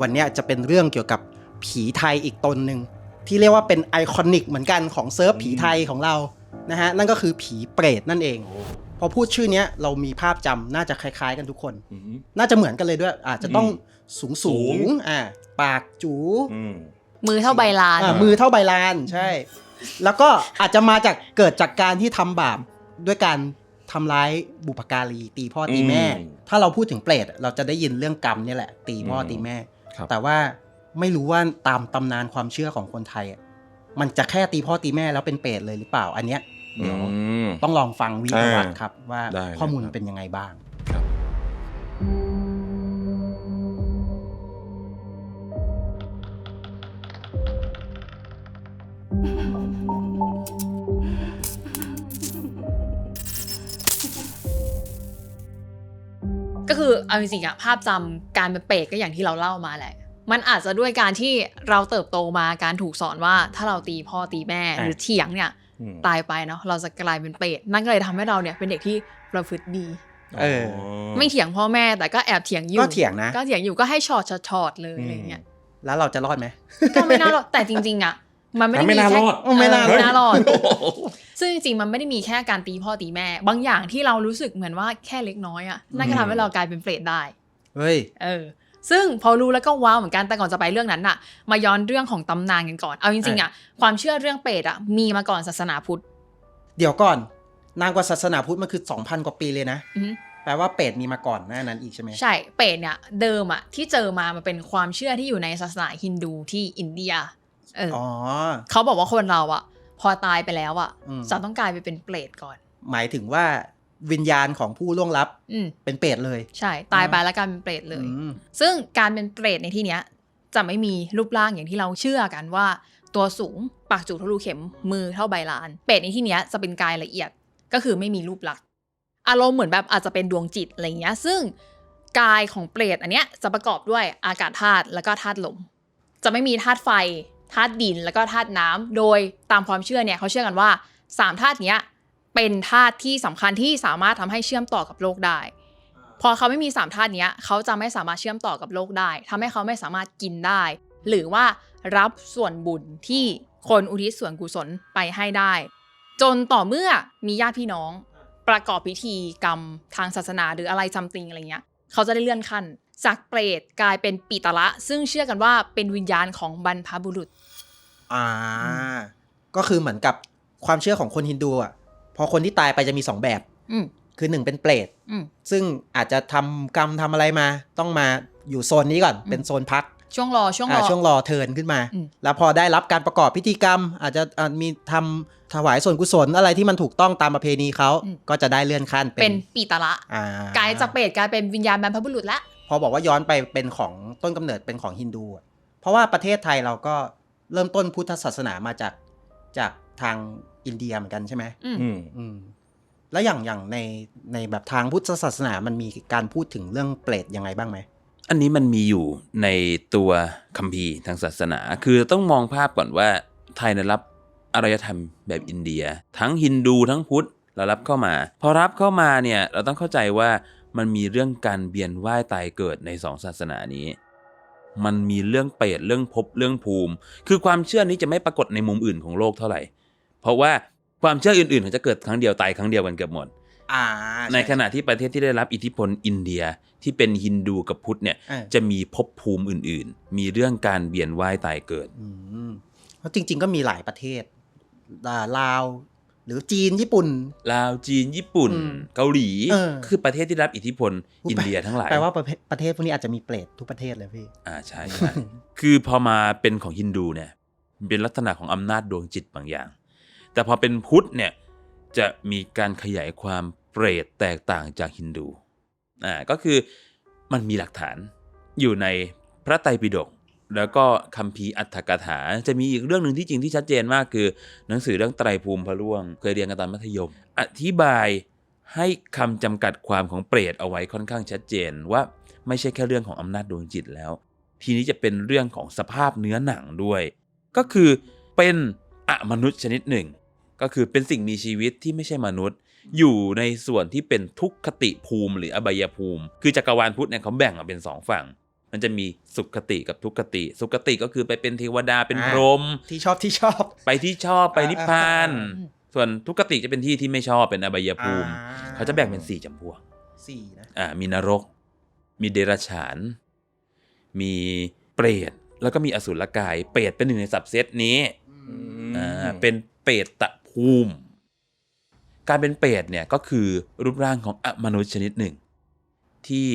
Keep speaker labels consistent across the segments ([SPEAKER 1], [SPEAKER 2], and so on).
[SPEAKER 1] วันเนี้ยจะเป็นเรื่องเกี่ยวกับผีไทยอีกตนหนึ่งที่เรียกว่าเป็นไอคอนิกเหมือนกันของเซิร์ฟผีไทยของเรานะฮะนั่นก็คือผีเปรตนั่นเอง พอพูดชื่อเนี้ยเรามีภาพจำน่าจะคล้าย ๆ กันทุกคน
[SPEAKER 2] อืม
[SPEAKER 1] น่าจะเหมือนกันเลยด้วย อาจจะต้อง
[SPEAKER 2] อืม
[SPEAKER 1] สูง
[SPEAKER 2] สู
[SPEAKER 1] สู
[SPEAKER 2] ง
[SPEAKER 1] งอ่าปากจู
[SPEAKER 2] อืม
[SPEAKER 3] มือเท่าใบลาน
[SPEAKER 1] อ่ามือเท่าใบลานใช่ แล้วก็อาจจะมาจากเกิดจากการที่ทำบาปด้วยการทำร้ายบุพการีตีพ่อตีแม่
[SPEAKER 2] อืม
[SPEAKER 1] ถ้าเราพูดถึงเปรตเราจะได้ยินเรื่องกรรมเนี่ยแหละ ตีพ่ออ
[SPEAKER 2] ม
[SPEAKER 1] ตีแม่
[SPEAKER 2] ครับ
[SPEAKER 1] แต่ว่าไม่รู้ว่าตามตำนานความเชื่อของคนไทยอะมันจะแค่ตีพ่อตีแม่แล้วเป็นเปรตเลยหรือเปล่า อันเนี้ยเดี๋ยว
[SPEAKER 2] อืม
[SPEAKER 1] ต้องลองฟังวิทยาวัตร
[SPEAKER 2] อ่า
[SPEAKER 1] ครับว่า
[SPEAKER 2] ได้เลย
[SPEAKER 1] ข้อมูล
[SPEAKER 2] ครับ
[SPEAKER 1] เป็นยังไงบ้าง
[SPEAKER 3] ก็คือเอาจริงๆอะภาพจำการเป็นเปรตก็อย่างที่เราเล่ามาแหละ มันอาจจะด้วยการที่เราเติบโตมาการถูกสอนว่าถ้าเราตีพ่อตีแม่
[SPEAKER 1] อะ
[SPEAKER 3] หรือเถียงเนี่ย
[SPEAKER 2] อืม
[SPEAKER 3] ตายไปเนาะเราจะกลายเป็นเปรตนั่นก็เลยทำให้เราเนี่ยเป็นเด็กที่ประพฤติดี
[SPEAKER 1] เออ
[SPEAKER 3] ไม่เถียงพ่อแม่แต่ก็แอบเถียงอยู่
[SPEAKER 1] ก็เถียงนะ
[SPEAKER 3] ก็เถียงอยู่ก็ให้ชอดชอดชอดเลยอะไรเงี้ย
[SPEAKER 1] แล้วเราจะรอดไหม
[SPEAKER 3] ก็ไม่น่ารอดแต่จริงๆอะมันไม่ได้
[SPEAKER 2] ไม่
[SPEAKER 3] มี
[SPEAKER 2] น่า
[SPEAKER 3] แค่
[SPEAKER 2] รอด
[SPEAKER 3] เออ
[SPEAKER 1] ไม่น่า
[SPEAKER 3] ไม่น่ารอด
[SPEAKER 2] โอ้โห
[SPEAKER 3] ซึ่งจริงๆมันไม่ได้มีแค่การตีพ่อตีแม่ บางอย่างที่เรารู้สึกเหมือนว่าแค่เล็กน้อยอะนั่นก็ทำให้เรากลายเป็นเปรตได้
[SPEAKER 1] เฮ้ย
[SPEAKER 3] เออ ซึ่งพอรู้แล้วก็ว้าวเหมือนกันแต่ก่อนจะไปเรื่องนั้นน่ะมาย้อนเรื่องของตำนานกันก่อนเอาจริงๆอะความเชื่อเรื่องเปรตอะมีมาก่อนศาสนาพุทธ
[SPEAKER 1] เดี๋ยวก่อน นางกว่าศาสนาพุทธมันคือ 2,000 กว่าปีเลยนะ
[SPEAKER 3] อือฮึ
[SPEAKER 1] แปลว่าเปรตมีมาก่อนหน้านั้นอีกใช่ไหม
[SPEAKER 3] ใช่เปรตเนี่ยเดิมอะที่เจอมามันเป็นความเชื่อที่อยู่ในศาสนาฮินดูที่อินเดียเอออ
[SPEAKER 1] อ๋อ
[SPEAKER 3] เขาบอกว่าคนเราอะ พอตายไปแล้วอะ
[SPEAKER 1] อืม
[SPEAKER 3] จะต้องกลายไปเป็นเปรตก่อน
[SPEAKER 1] หมายถึงว่าวิญญาณของผู้ล่วงลับ
[SPEAKER 3] อืม
[SPEAKER 1] เป็นเปรตเลย
[SPEAKER 3] ใช่ตายไปแล้วกลายเป็นเปรตเลย
[SPEAKER 1] อืม
[SPEAKER 3] ซึ่งการเป็นเปรตในที่เนี้ย จะไม่มีรูปร่างอย่างที่เราเชื่อกันว่า ตัวสูงปากจูทะลุเข็มมือเท่าใบลาน เปรตในที่เนี้ยจะเป็นกายละเอียดก็คือไม่มีรูปลักษณ์อารมณ์เหมือนแบบอาจจะเป็นดวงจิตอะไรเงี้ย ซึ่งกายของเปรตอันเนี้ยจะประกอบด้วยอากาศธาตุแล้วก็ธาตุลม จะไม่มีธาตุไฟ ธาตุดินแล้วก็ธาตุน้ำโดยตามความเชื่อเนี่ยเขาเชื่อกันว่าสามธาตุเนี้ยเป็นธาตุที่สำคัญที่สามารถทำให้เชื่อมต่อกับโลกได้ พอเขาไม่มีสามธาตุเนี้ยเขาจะไม่สามารถเชื่อมต่อกับโลกได้ทำให้เขาไม่สามารถกินได้ หรือว่ารับส่วนบุญที่คนอุทิศส่วนกุศลไปให้ได้ จนต่อเมื่อมีญาติพี่น้อง ประกอบพิธีกรรมทางศาสนาหรืออะไรซัมติงอะไรเงี้ยเขาจะได้เลื่อนขั้น จากเปรตกลายเป็นปีตะละ ซึ่งเชื่อกันว่าเป็นวิญญาณของบรรพบุรุษ
[SPEAKER 1] อ่า ก็คือเหมือนกับความเชื่อของคนฮินดูอะ พอคนที่ตายไปจะมีสองแบบ
[SPEAKER 3] อืม
[SPEAKER 1] คือหนึ่งเป็นเปรต
[SPEAKER 3] อืม
[SPEAKER 1] ซึ่งอาจจะทำกรรมทำอะไรมา ต้องมาอยู่โซนนี้ก่อน
[SPEAKER 3] อืม
[SPEAKER 1] เป็นโซนพัก
[SPEAKER 3] ช่วงรอช่วงร
[SPEAKER 1] อ่า
[SPEAKER 3] อ
[SPEAKER 1] ช่วงรอเทิร์นขึ้นมา
[SPEAKER 3] อืม
[SPEAKER 1] แล้วพอได้รับการประกอบพิธีกรรม อาจจะอ่ามีทำถวายส่วนกุศลอะไรที่มันถูกต้องตามประเพณีเขา
[SPEAKER 3] อืม
[SPEAKER 1] ก็จะได้เลื่อนขั้น
[SPEAKER 3] เป็นปีตะละ
[SPEAKER 1] อ่าก
[SPEAKER 3] ลายจากเปรตกลายเป็นวิญญาณบรรพบุรุษละ
[SPEAKER 1] พอบอกว่าย้อนไปเป็นของต้นกำเนิดเป็นของฮินดูอะเพราะว่าประเทศไทยเราก็เริ่มต้นพุทธศาสนามาจากจากทางอินเดียเหมือนกันใช่ไหม
[SPEAKER 3] อืม
[SPEAKER 2] อืม
[SPEAKER 1] อืมแล้วอย่างอย่างในในแบบทางพุทธศาสนามันมีการพูดถึงเรื่องเปรตยังไงบ้างไหม
[SPEAKER 4] อันนี้มันมีอยู่ในตัวคัมภีร์ทางศาสนา คือต้องมองภาพก่อนว่าไทยได้รับอารยธรรมแบบอินเดีย ทั้งฮินดูทั้งพุทธเรารับเข้ามา พอรับเข้ามาเนี่ยเราต้องเข้าใจว่า มันมีเรื่องการเวียนว่ายตายเกิดในสองศาสนานี้ มันมีเรื่องเปรตเรื่องภพเรื่องภูมิ คือความเชื่อนี้จะไม่ปรากฏในมุมอื่นของโลกเท่าไหร่ เพราะว่าความเชื่ออื่นๆเขาจะเกิดครั้งเดียวตายครั้งเดียวกันเกือบหมด
[SPEAKER 1] อ่า
[SPEAKER 4] ในขณะที่ประเทศที่ได้รับอิทธิพลอินเดียที่เป็นฮินดูกับพุทธเนี่ย
[SPEAKER 1] อ่า
[SPEAKER 4] จะมีภพภูมิอื่น ๆ มีเรื่องการเวียนว่ายตายเกิด
[SPEAKER 1] อืมเพราะจริง ๆ ก็มีหลายประเทศอ่าลาว หรือจีนญี่ปุ่น
[SPEAKER 4] ลาวจีนญี่ปุ่น
[SPEAKER 1] อืม
[SPEAKER 4] เกาหลี
[SPEAKER 1] เออ
[SPEAKER 4] คือประเทศที่รับอิทธิพลอินเดียทั้งหลาย
[SPEAKER 1] แปลว่าประเทศประเทศพวกนี้อาจจะมีเปรตทุกประเทศเลยพี่
[SPEAKER 4] อ่าใช่ใช่คือพอมาเป็นของฮินดูเนี่ยมันเป็นลักษณะของอำนาจดวงจิตบางอย่าง แต่พอเป็นพุทธเนี่ยจะมีการขยายความเปรตแตกต่างจากฮินดูอ่าก็คือมันมีหลักฐานอยู่ในพระไตรปิฎก แล้วก็คัมภีร์อัตถกถา จะมีอีกเรื่องหนึ่งที่จริงที่ชัดเจนมากคือ หนังสือเรื่องไตรภูมิพระร่วง เคยเรียนกันตอนมัธยม อธิบายให้คำจำกัดความของเปรตเอาไว้ค่อนข้างชัดเจนว่าไม่ใช่แค่เรื่องของอำนาจดวงจิตแล้ว ทีนี้จะเป็นเรื่องของสภาพเนื้อหนังด้วย ก็คือเป็นอมนุษย์ชนิดหนึ่ง ก็คือเป็นสิ่งมีชีวิตที่ไม่ใช่มนุษย์ อยู่ในส่วนที่เป็นทุกขติภูมิหรืออบายภูมิ คือจักรวาลพุทธเนี่ยเขาแบ่งออกเป็นสองฝั่ง มันมันจะมีสุขติกับทุกขติ สุขติก็คือไปเป็นเทวดาเป็น
[SPEAKER 1] อ่า
[SPEAKER 4] พรหม
[SPEAKER 1] ที่ชอบที่ชอบ
[SPEAKER 4] ไปที่ชอบไปนิพพาน
[SPEAKER 1] อ่าอ่า
[SPEAKER 4] ส่วนทุกขติจะเป็นที่ที่ไม่ชอบเป็นอบายภูมิ
[SPEAKER 1] อ่
[SPEAKER 4] เขาจะแบ่งเป็นสี่จำพวก
[SPEAKER 1] สี่นะ
[SPEAKER 4] อ่ามีนรก มีเดรัจฉาน มีเปรตแล้วก็มีอสุรกาย เปรตเป็นหนึ่งในสับเซตนี้อ่าเป็นเปรตตะภูมิ การเป็นเปรตเนี่ยก็คือรูปร่างของอมนุษย์ชนิดหนึ่ง ที่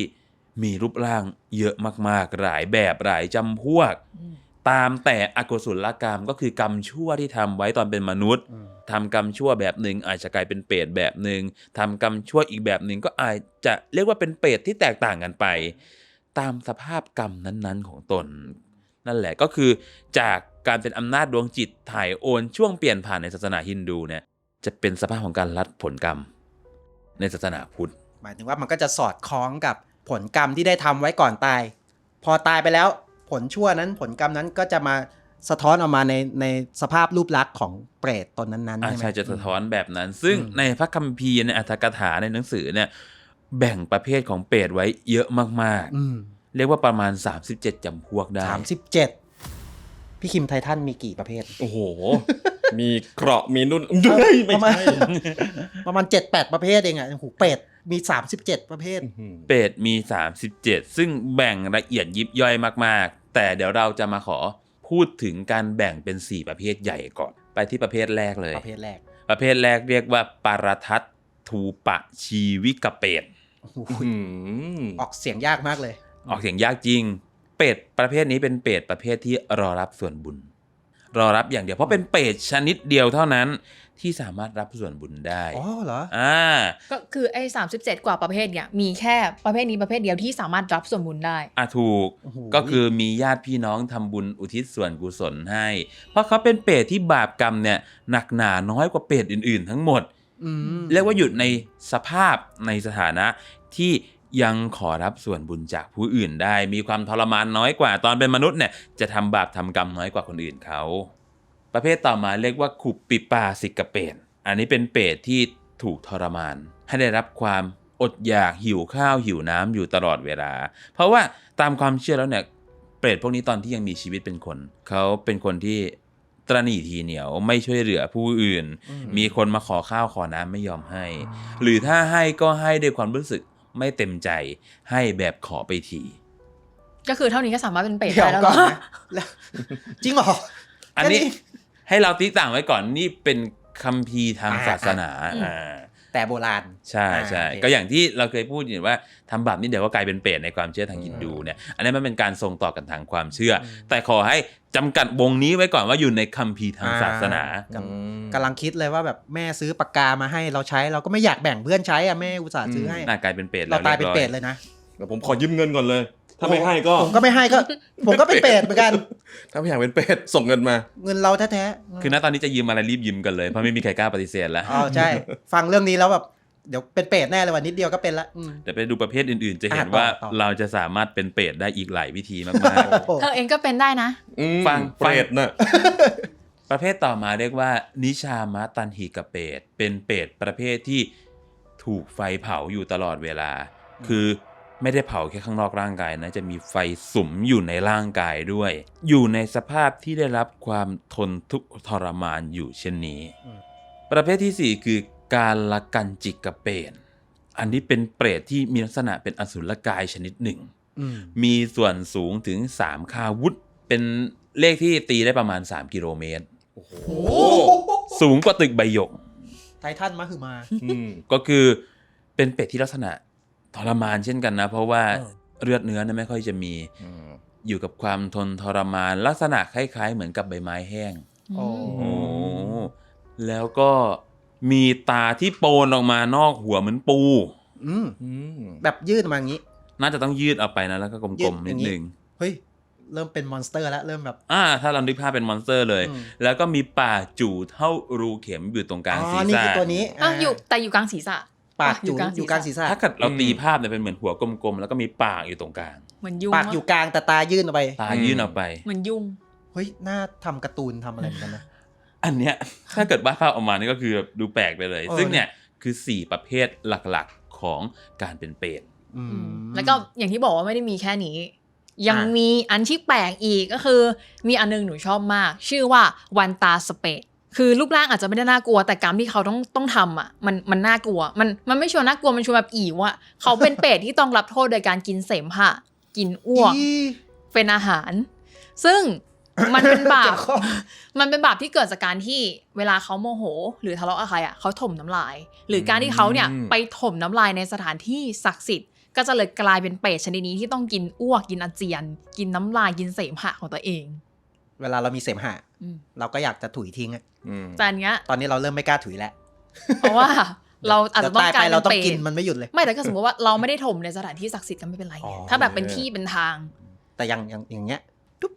[SPEAKER 4] มีรูปร่างเยอะมากๆ หลายแบบหลายจำพวก
[SPEAKER 3] อืม
[SPEAKER 4] ตามแต่อกุศลกรรมก็คือกรรมชั่วที่ทำไว้ตอนเป็นมนุษย์
[SPEAKER 1] อืม
[SPEAKER 4] ทำกรรมชั่วแบบหนึ่งอาจจะกลายเป็นเปรตแบบหนึ่งทำกรรมชั่วอีกแบบหนึ่งก็อาจจะเรียกว่าเป็นเปรตที่แตกต่างกันไป ตามสภาพกรรมนั้นๆของตน นั่นแหละก็คือจากการเป็นอำนาจดวงจิตถ่ายโอนช่วงเปลี่ยนผ่านในศาสนาฮินดูเนี่ยจะเป็นสภาพของการรัดผลกรรม ในศาสนาพุทธ
[SPEAKER 1] หมายถึงว่ามันก็จะสอดคล้องกับ ผลกรรมที่ได้ทำไว้ก่อนตาย พอตายไปแล้วผลชั่วนั้นผลกรรมนั้นก็จะมาสะท้อนออกมาในในสภาพรูปลักษณ์ของเปรตตนนั้นๆ
[SPEAKER 4] อ่า
[SPEAKER 1] ใช่ไหม
[SPEAKER 4] ใช่จะสะท้อนแบบนั้น ซึ่ง
[SPEAKER 1] อืม
[SPEAKER 4] ในพระคัมภีร์ในอัตถกถาในหนังสือเนี่ย แบ่งประเภทของเปรตไว้เยอะมาก
[SPEAKER 1] อืม
[SPEAKER 4] ๆเรียกว่าประมาณ 37จำพวกได้
[SPEAKER 1] สามสิบเจ็ดพี่คิมไททันมีกี่ประเภท
[SPEAKER 2] โอ้โห มีเกราะมีนุ่นเฮ้ยไม่
[SPEAKER 1] ประมาณ
[SPEAKER 2] ใช่
[SPEAKER 1] ประมาณเจ็ดแปดประเภทเองอะโอ้โหเป็ดมีสา มสิบเจ็ดประเภท
[SPEAKER 4] เปรตมี 37 ซึ่งแบ่งละเอียดยิบย่อยมากๆ แต่เดี๋ยวเราจะมาขอพูดถึงการแบ่งเป็น 4 ประเภทใหญ่ก่อน ไปที่ประเภทแรกเลย
[SPEAKER 1] ประเภทแรก
[SPEAKER 4] ประเภทแรกเรียกว่าปารทัตทูปะชีวิกเปรต
[SPEAKER 1] โอ้โห
[SPEAKER 2] อืม
[SPEAKER 1] ออกเสียงยากมากเลย
[SPEAKER 4] ออกเสียงยากจริง เป็ดประเภทนี้เป็นเป็ดประเภทที่รอรับส่วนบุญ รอรับอย่างเดียว เพราะเป็นเป็ดชนิดเดียวเท่านั้นที่สามารถรับส่วนบุญได้
[SPEAKER 1] อ๋อเหรอ
[SPEAKER 4] อ่า
[SPEAKER 3] ก็คือไอ้สามสิบเจ็ดกว่าประเภทเนี่ยมีแค่ประเภทนี้ประเภทเดียวที่สามารถรับส่วนบุญได้
[SPEAKER 4] อะถูก
[SPEAKER 1] โอ้โห
[SPEAKER 4] ก็คือมีญาติพี่น้องทำบุญอุทิศส่วนกุศลให้ เพราะเขาเป็นเปรตที่บาปกรรมเนี่ยหนักหนาน้อยกว่าเปรตอื่นๆ ทั้งหมด
[SPEAKER 1] อืม
[SPEAKER 4] เรียกว่าอยู่ในสภาพในสถานะที่ ยังขอรับส่วนบุญจากผู้อื่นได้มีความทรมานน้อยกว่าตอนเป็นมนุษย์เนี่ยจะทำบาปทำกรรมน้อยกว่าคนอื่นเขา ประเภทต่อมาเรียกว่าขุปปิปาสิกเปรตอันนี้เป็นเปรตที่ถูกทรมาน ให้ได้รับความอดอยากหิวข้าวหิวน้ำอยู่ตลอดเวลา เพราะว่าตามความเชื่อแล้วเนี่ยเปรตพวกนี้ตอนที่ยังมีชีวิตเป็นคน เขาเป็นคนที่ตระหนี่ทีเหนียวไม่ช่วยเหลือผู้อื่น
[SPEAKER 1] อืม
[SPEAKER 4] มีคนมาขอข้าวขอน้ำไม่ยอมให้ หรือถ้าให้ก็ให้ด้วยความรู้สึก ไม่เต็มใจให้แบบขอไปที
[SPEAKER 3] ก็คือเท่านี้ก็สามารถเป็นเป็ด
[SPEAKER 1] เดี๋ย
[SPEAKER 3] ได้
[SPEAKER 1] ว
[SPEAKER 3] แล้ว
[SPEAKER 1] ก่อน
[SPEAKER 3] เนาะ
[SPEAKER 1] นะแล้วจริงเหรอ
[SPEAKER 4] อั
[SPEAKER 1] อั
[SPEAKER 4] นนี้ให้เราตีต่างไว้ก่อนนี่เป็นคัมภีร์ทาง
[SPEAKER 1] อ่า
[SPEAKER 4] ศาสนา
[SPEAKER 3] อืม
[SPEAKER 4] อ่า
[SPEAKER 1] แต่โบราณ
[SPEAKER 4] ใช่ใช่
[SPEAKER 1] อ่าโอเค
[SPEAKER 4] ก็อย่างที่เราเคยพูดอยู่ว่าทำบาปนี่เดี๋ยวก็กลายเป็นเปรตในความเชื่อทางฮินดูเนี่ยอันนี้มันเป็นการส่งต่อกันทางความเชื่ออแต่ขอให้จำกัดวงนี้ไว้ก่อนว่าอยู่ในคัมภีร์ทางศาสนา
[SPEAKER 1] กำกำลังคิดเลยว่าแบบแม่ซื้อปากกามาให้เราใช้เราก็ไม่อยากแบ่งเพื่อนใช้อะแม่อุตส่าห์ซื้อให้
[SPEAKER 4] น่ากลายเป็นเปรต
[SPEAKER 1] เราตายเป็น
[SPEAKER 4] รี
[SPEAKER 1] เปร
[SPEAKER 4] อ
[SPEAKER 1] ตเลยนะ
[SPEAKER 2] แต่ผมขอยืมเงินก่อนเลย ถ้าไม่ให้ก็
[SPEAKER 1] ผมก็ไม่ให้ก็ ผมก็เป็นเปรตเหมือนกัน
[SPEAKER 2] ถ้าไม่อยากเป็นเป็ดส่งเงินมา
[SPEAKER 1] เงินเราแท้ๆ
[SPEAKER 4] คือณตอนนี้จะยืมอะไรรีบยืมกันเลยเพราะไม่มีใครกล้าปฏิเสธแล้ว
[SPEAKER 1] อ๋อใช่ ฟังเรื่องนี้แล้วแบบเดี๋ยวเป็นเปรตแน่เลยวันนิดเดียวก็เป็นละอืม
[SPEAKER 4] เดี๋ยวไปดูประเภทอื่น ๆ จะเห็น
[SPEAKER 1] อะต่อ
[SPEAKER 4] ว่า
[SPEAKER 1] ต่อ
[SPEAKER 4] เราจะสามารถเป็นเปรตได้อีกหลายวิธีมาก
[SPEAKER 1] โอ้โห
[SPEAKER 3] เธอเองก็เป็นได้นะ
[SPEAKER 2] อืม
[SPEAKER 4] ฟัง
[SPEAKER 2] เปรตน่ะ
[SPEAKER 4] ๆ ประเภทต่อมาเรียกว่า นิชามะตันหิกะเปรตเป็นเปรตประเภทที่ถูกไฟเผาอยู่ตลอดเวลา คือ ไม่ได้เผาแค่ข้างนอกร่างกายนะจะมีไฟสุมอยู่ในร่างกายด้วย อยู่ในสภาพที่ได้รับความทนทุกข์ทรมานอยู่เช่นนี้
[SPEAKER 1] อืม
[SPEAKER 4] ประเภทที่สี่คือการละกันจิกกะเปรตอันนี้เป็นเปรตที่มีลักษณะเป็นอสุรกายชนิดหนึ่ง
[SPEAKER 1] อืม
[SPEAKER 4] มีส่วนสูงถึง3คาวุธ เป็นเลขที่ตีได้ประมาณ 3 กิโลเมตร
[SPEAKER 2] โอ้โห
[SPEAKER 1] โอ้
[SPEAKER 4] สูงกว่าตึกใบหยก
[SPEAKER 1] ไททันมาคือมา
[SPEAKER 2] อืม
[SPEAKER 4] ก็คือเป็นเป็ดที่ลักษณะ ทรมานเช่นกันนะ เพราะว่า
[SPEAKER 1] เออ
[SPEAKER 4] เลือดเนื้อเนี่ยไม่ค่อยจะมี
[SPEAKER 2] อืม
[SPEAKER 4] อยู่กับความทนทรมาน ลักษณะคล้าย ๆ เหมือนกับใบไม้แห้ง
[SPEAKER 1] โอ้
[SPEAKER 4] โอ้แล้วก็มีตาที่โปนออกมานอกหัวเหมือนปู
[SPEAKER 1] อืม
[SPEAKER 2] อืม
[SPEAKER 1] แบบยืดมาอย่างนี้
[SPEAKER 4] น่าจะต้องยืดออกไปนะแล้วก็ก
[SPEAKER 1] ยื
[SPEAKER 4] ล
[SPEAKER 1] ด
[SPEAKER 4] มๆ
[SPEAKER 1] อ
[SPEAKER 4] นิ
[SPEAKER 1] ย่า
[SPEAKER 4] ด
[SPEAKER 1] งนี้
[SPEAKER 4] นึง
[SPEAKER 1] เฮ้ยเริ่มเป็นมอนสเตอร์แล้วเริ่มแบบ
[SPEAKER 4] อ่า ถ้าเรานึกภาพเป็นมอนสเตอร์เลย
[SPEAKER 1] อืม
[SPEAKER 4] แล้วก็มีปากจู่เท่ารูเข็มอยู่ตรงกลาง
[SPEAKER 1] อ๋
[SPEAKER 4] ศี
[SPEAKER 1] อ
[SPEAKER 4] ร
[SPEAKER 1] นี่
[SPEAKER 4] ษะ
[SPEAKER 1] คือตัวนี้
[SPEAKER 3] อะอยู่แต่อยู่กลางศีรษะ
[SPEAKER 1] ปาก
[SPEAKER 3] อะอยู่
[SPEAKER 1] อยู่
[SPEAKER 3] กลาง
[SPEAKER 1] อยู่กลางศีรษะ
[SPEAKER 4] ถ้าเกิดเราตีภาพเนี่ยเป็นเหมือนหัวกลมๆ แล้วก็มีปากอยู่ตรงกลาง
[SPEAKER 3] เหมือนยุง
[SPEAKER 1] ปากอยู่กลางแต่ตายื่นออกไป
[SPEAKER 4] ตายื่นออกไป
[SPEAKER 3] เหมือนยุง
[SPEAKER 1] เฮ้ยน่าทำการ์ตูนทำอะไรเหมือนกันนะ
[SPEAKER 4] อันเนี้ยถ้าเกิดวาดภาพออกมานี่ก็คือดูแปลกไปเลย
[SPEAKER 1] เออ
[SPEAKER 4] ซึ่งเนี่ยคือ 4 ประเภทหลักๆของการเป็นเปรต
[SPEAKER 1] อืม
[SPEAKER 3] แล้วก็อย่างที่บอกว่าไม่ได้มีแค่นี้ ยัง
[SPEAKER 1] อะ
[SPEAKER 3] มีอันที่แปลกอีกก็คือ มีอันนึงหนูชอบมาก ชื่อว่าวันตาสเปด คือรูปร่างอาจจะไม่ได้น่ากลัว แต่กรรมที่เขาต้องต้องทำอะมันมันน่ากลัว มันมันไม่ชวนน่ากลัวมันชวนแบบอีว่ะเขาเป็นเปรตที่ต้องรับโทษโดยการกินเสมหะกินอ้วก
[SPEAKER 1] อี
[SPEAKER 3] เป็นอาหาร ซึ่งมันเป็นบา
[SPEAKER 1] เจ็
[SPEAKER 3] ป
[SPEAKER 1] บคอ
[SPEAKER 3] มันเป็นบาปที่เกิดจากการที่เวลาเขาโมโห หรือทะเลาะกับใครอะเขาถมน้ำลาย หรือการที่เขาเนี่ย
[SPEAKER 2] อืม
[SPEAKER 3] ไปถมน้ำลายในสถานที่ศักดิ์สิทธิ์ก็จะเลยกลายเป็นเปรตชนิดนี้ที่ต้องกินอ้วกกินอาเจียน กินน้ำลายกินเสมหะของตัวเอง
[SPEAKER 1] เวลาเรามีเสมหะ
[SPEAKER 3] อืม
[SPEAKER 1] เราก็อยากจะถุยทิ้งอะ
[SPEAKER 2] อืม
[SPEAKER 3] แต่อันเนี้ย
[SPEAKER 1] ตอนนี้เราเริ่มไม่กล้าถุยแล้ว
[SPEAKER 3] เพราะว่าเราอาจจะต้อง
[SPEAKER 1] ดี๋ยว
[SPEAKER 3] กลาย
[SPEAKER 1] ไปเรา
[SPEAKER 3] เป็น
[SPEAKER 1] ต้อ
[SPEAKER 3] เปรง
[SPEAKER 1] กิน
[SPEAKER 3] ต
[SPEAKER 1] มันไม่หยุดเลย
[SPEAKER 3] ไม่แต่ก็สมมติว่าเราไม่ได้ถมในสถานที่ศักดิ์สิทธิ์ก็ไม่เป็นไรไง
[SPEAKER 1] อ๋อ
[SPEAKER 3] ถ้าแบบเป็นที่เป็นทาง
[SPEAKER 1] แต่อย่างอย่างอย่างเงี้ยตุ๊บ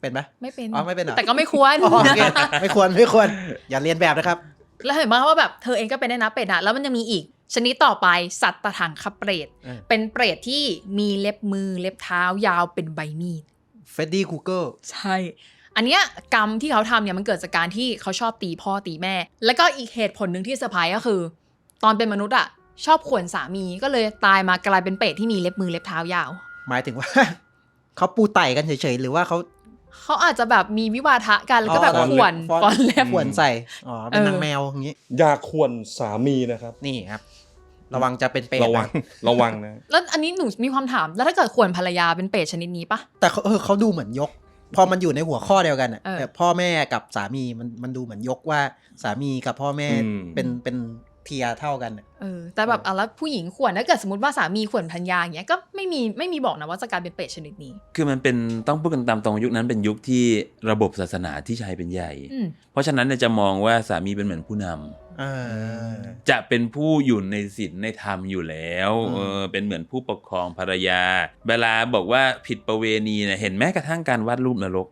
[SPEAKER 1] เป็นไหม
[SPEAKER 3] ไม่เป็น
[SPEAKER 1] อ๋อไม่เป็นเหรอ
[SPEAKER 3] แต่ก็ไม่ควร
[SPEAKER 1] อ๋อโอเคไม่ควรไม่ควร อย่าเรียนแบบนะครับ
[SPEAKER 3] แล้วเห็นไหมว่าแบบเธอเองก็เป็นได้นะเป็ดอะแล้วมันจะมีอีก ชนิดต่อไปสัตว์ตะถังคเปรต
[SPEAKER 1] เออ
[SPEAKER 3] เป็นเปรตที่มีเล็บมือเล็บเท้ายาวเป็นใบมีด
[SPEAKER 1] เฟดดี้คูเกอร์
[SPEAKER 3] ใช่ อันเนี้ยกรรมที่เขาทำเนี่ยมันเกิดจากการที่เขาชอบตีพ่อตีแม่ แล้วก็อีกเหตุผลหนึ่งที่เซอร์ไพรส์ก็คือ ตอนเป็นมนุษย์อะชอบข่วนสามีก็เลยตายมากลายเป็นเปรตที่มีเล็บมือเล็บเท้ายาว
[SPEAKER 1] หมายถึงว่า เขาปูไต่กันเฉยๆหรือว่าเขา
[SPEAKER 3] เขาอาจจะแบบมีวิวาทะกันแล้วก็แบบ
[SPEAKER 1] อ๋อ
[SPEAKER 3] ข่วน
[SPEAKER 1] ฟ้อน
[SPEAKER 3] ฟ้อนเล็บ
[SPEAKER 1] ขวนใส่อ๋อเป็น
[SPEAKER 3] เออ
[SPEAKER 1] นางแมวอย่างนี้
[SPEAKER 2] อย่าควรสามีนะครับ
[SPEAKER 1] นี่ครับ ระวังจะเป็นเปรต
[SPEAKER 2] ระวัง
[SPEAKER 1] นะ
[SPEAKER 2] ระวังนะ
[SPEAKER 3] แล้วอันนี้หนูมีความถามแล้วถ้าเกิดข่วนภรรยาเป็นเปรตชนิดนี้ปะ
[SPEAKER 1] แต่เขาเออเขาดูเหมือนยก พอมันอยู่ในหัวข้อเดียวกันอะ
[SPEAKER 3] เออ
[SPEAKER 1] แต่พ่อแม่กับสามีมันมันดูเหมือนยกว่าสามีกับพ่อแม่
[SPEAKER 2] อืม
[SPEAKER 1] เป็นเป็นเทียร์เท่ากันอะ
[SPEAKER 3] เออแต่แบบอะแล้วผู้หญิงข่วนถ้าเกิดสมมติว่าสามีข่วนภรรยาอย่างเงี้ยก็ไม่มีไม่มีบอกนะว่าจะกลายเป็นเปรตชนิดนี้
[SPEAKER 4] คือมันเป็นต้องพูดกันตามตรงยุคนั้นเป็นยุคที่ระบบศาสนาที่ชายเป็นใหญ่
[SPEAKER 3] อืม
[SPEAKER 4] เพราะฉะนั้นเนี่ยจะมองว่าสามีเป็นเหมือนผู้นำ
[SPEAKER 1] อ่า
[SPEAKER 4] จะเป็นผู้อยู่ในศีลในธรรมอยู่แล้ว
[SPEAKER 1] อืม
[SPEAKER 4] เออเป็นเหมือนผู้ปกครองภรรยา เวลาบอกว่าผิดประเวณีเนี่ยเห็นแม้กระทั่งการวาดรูปนรก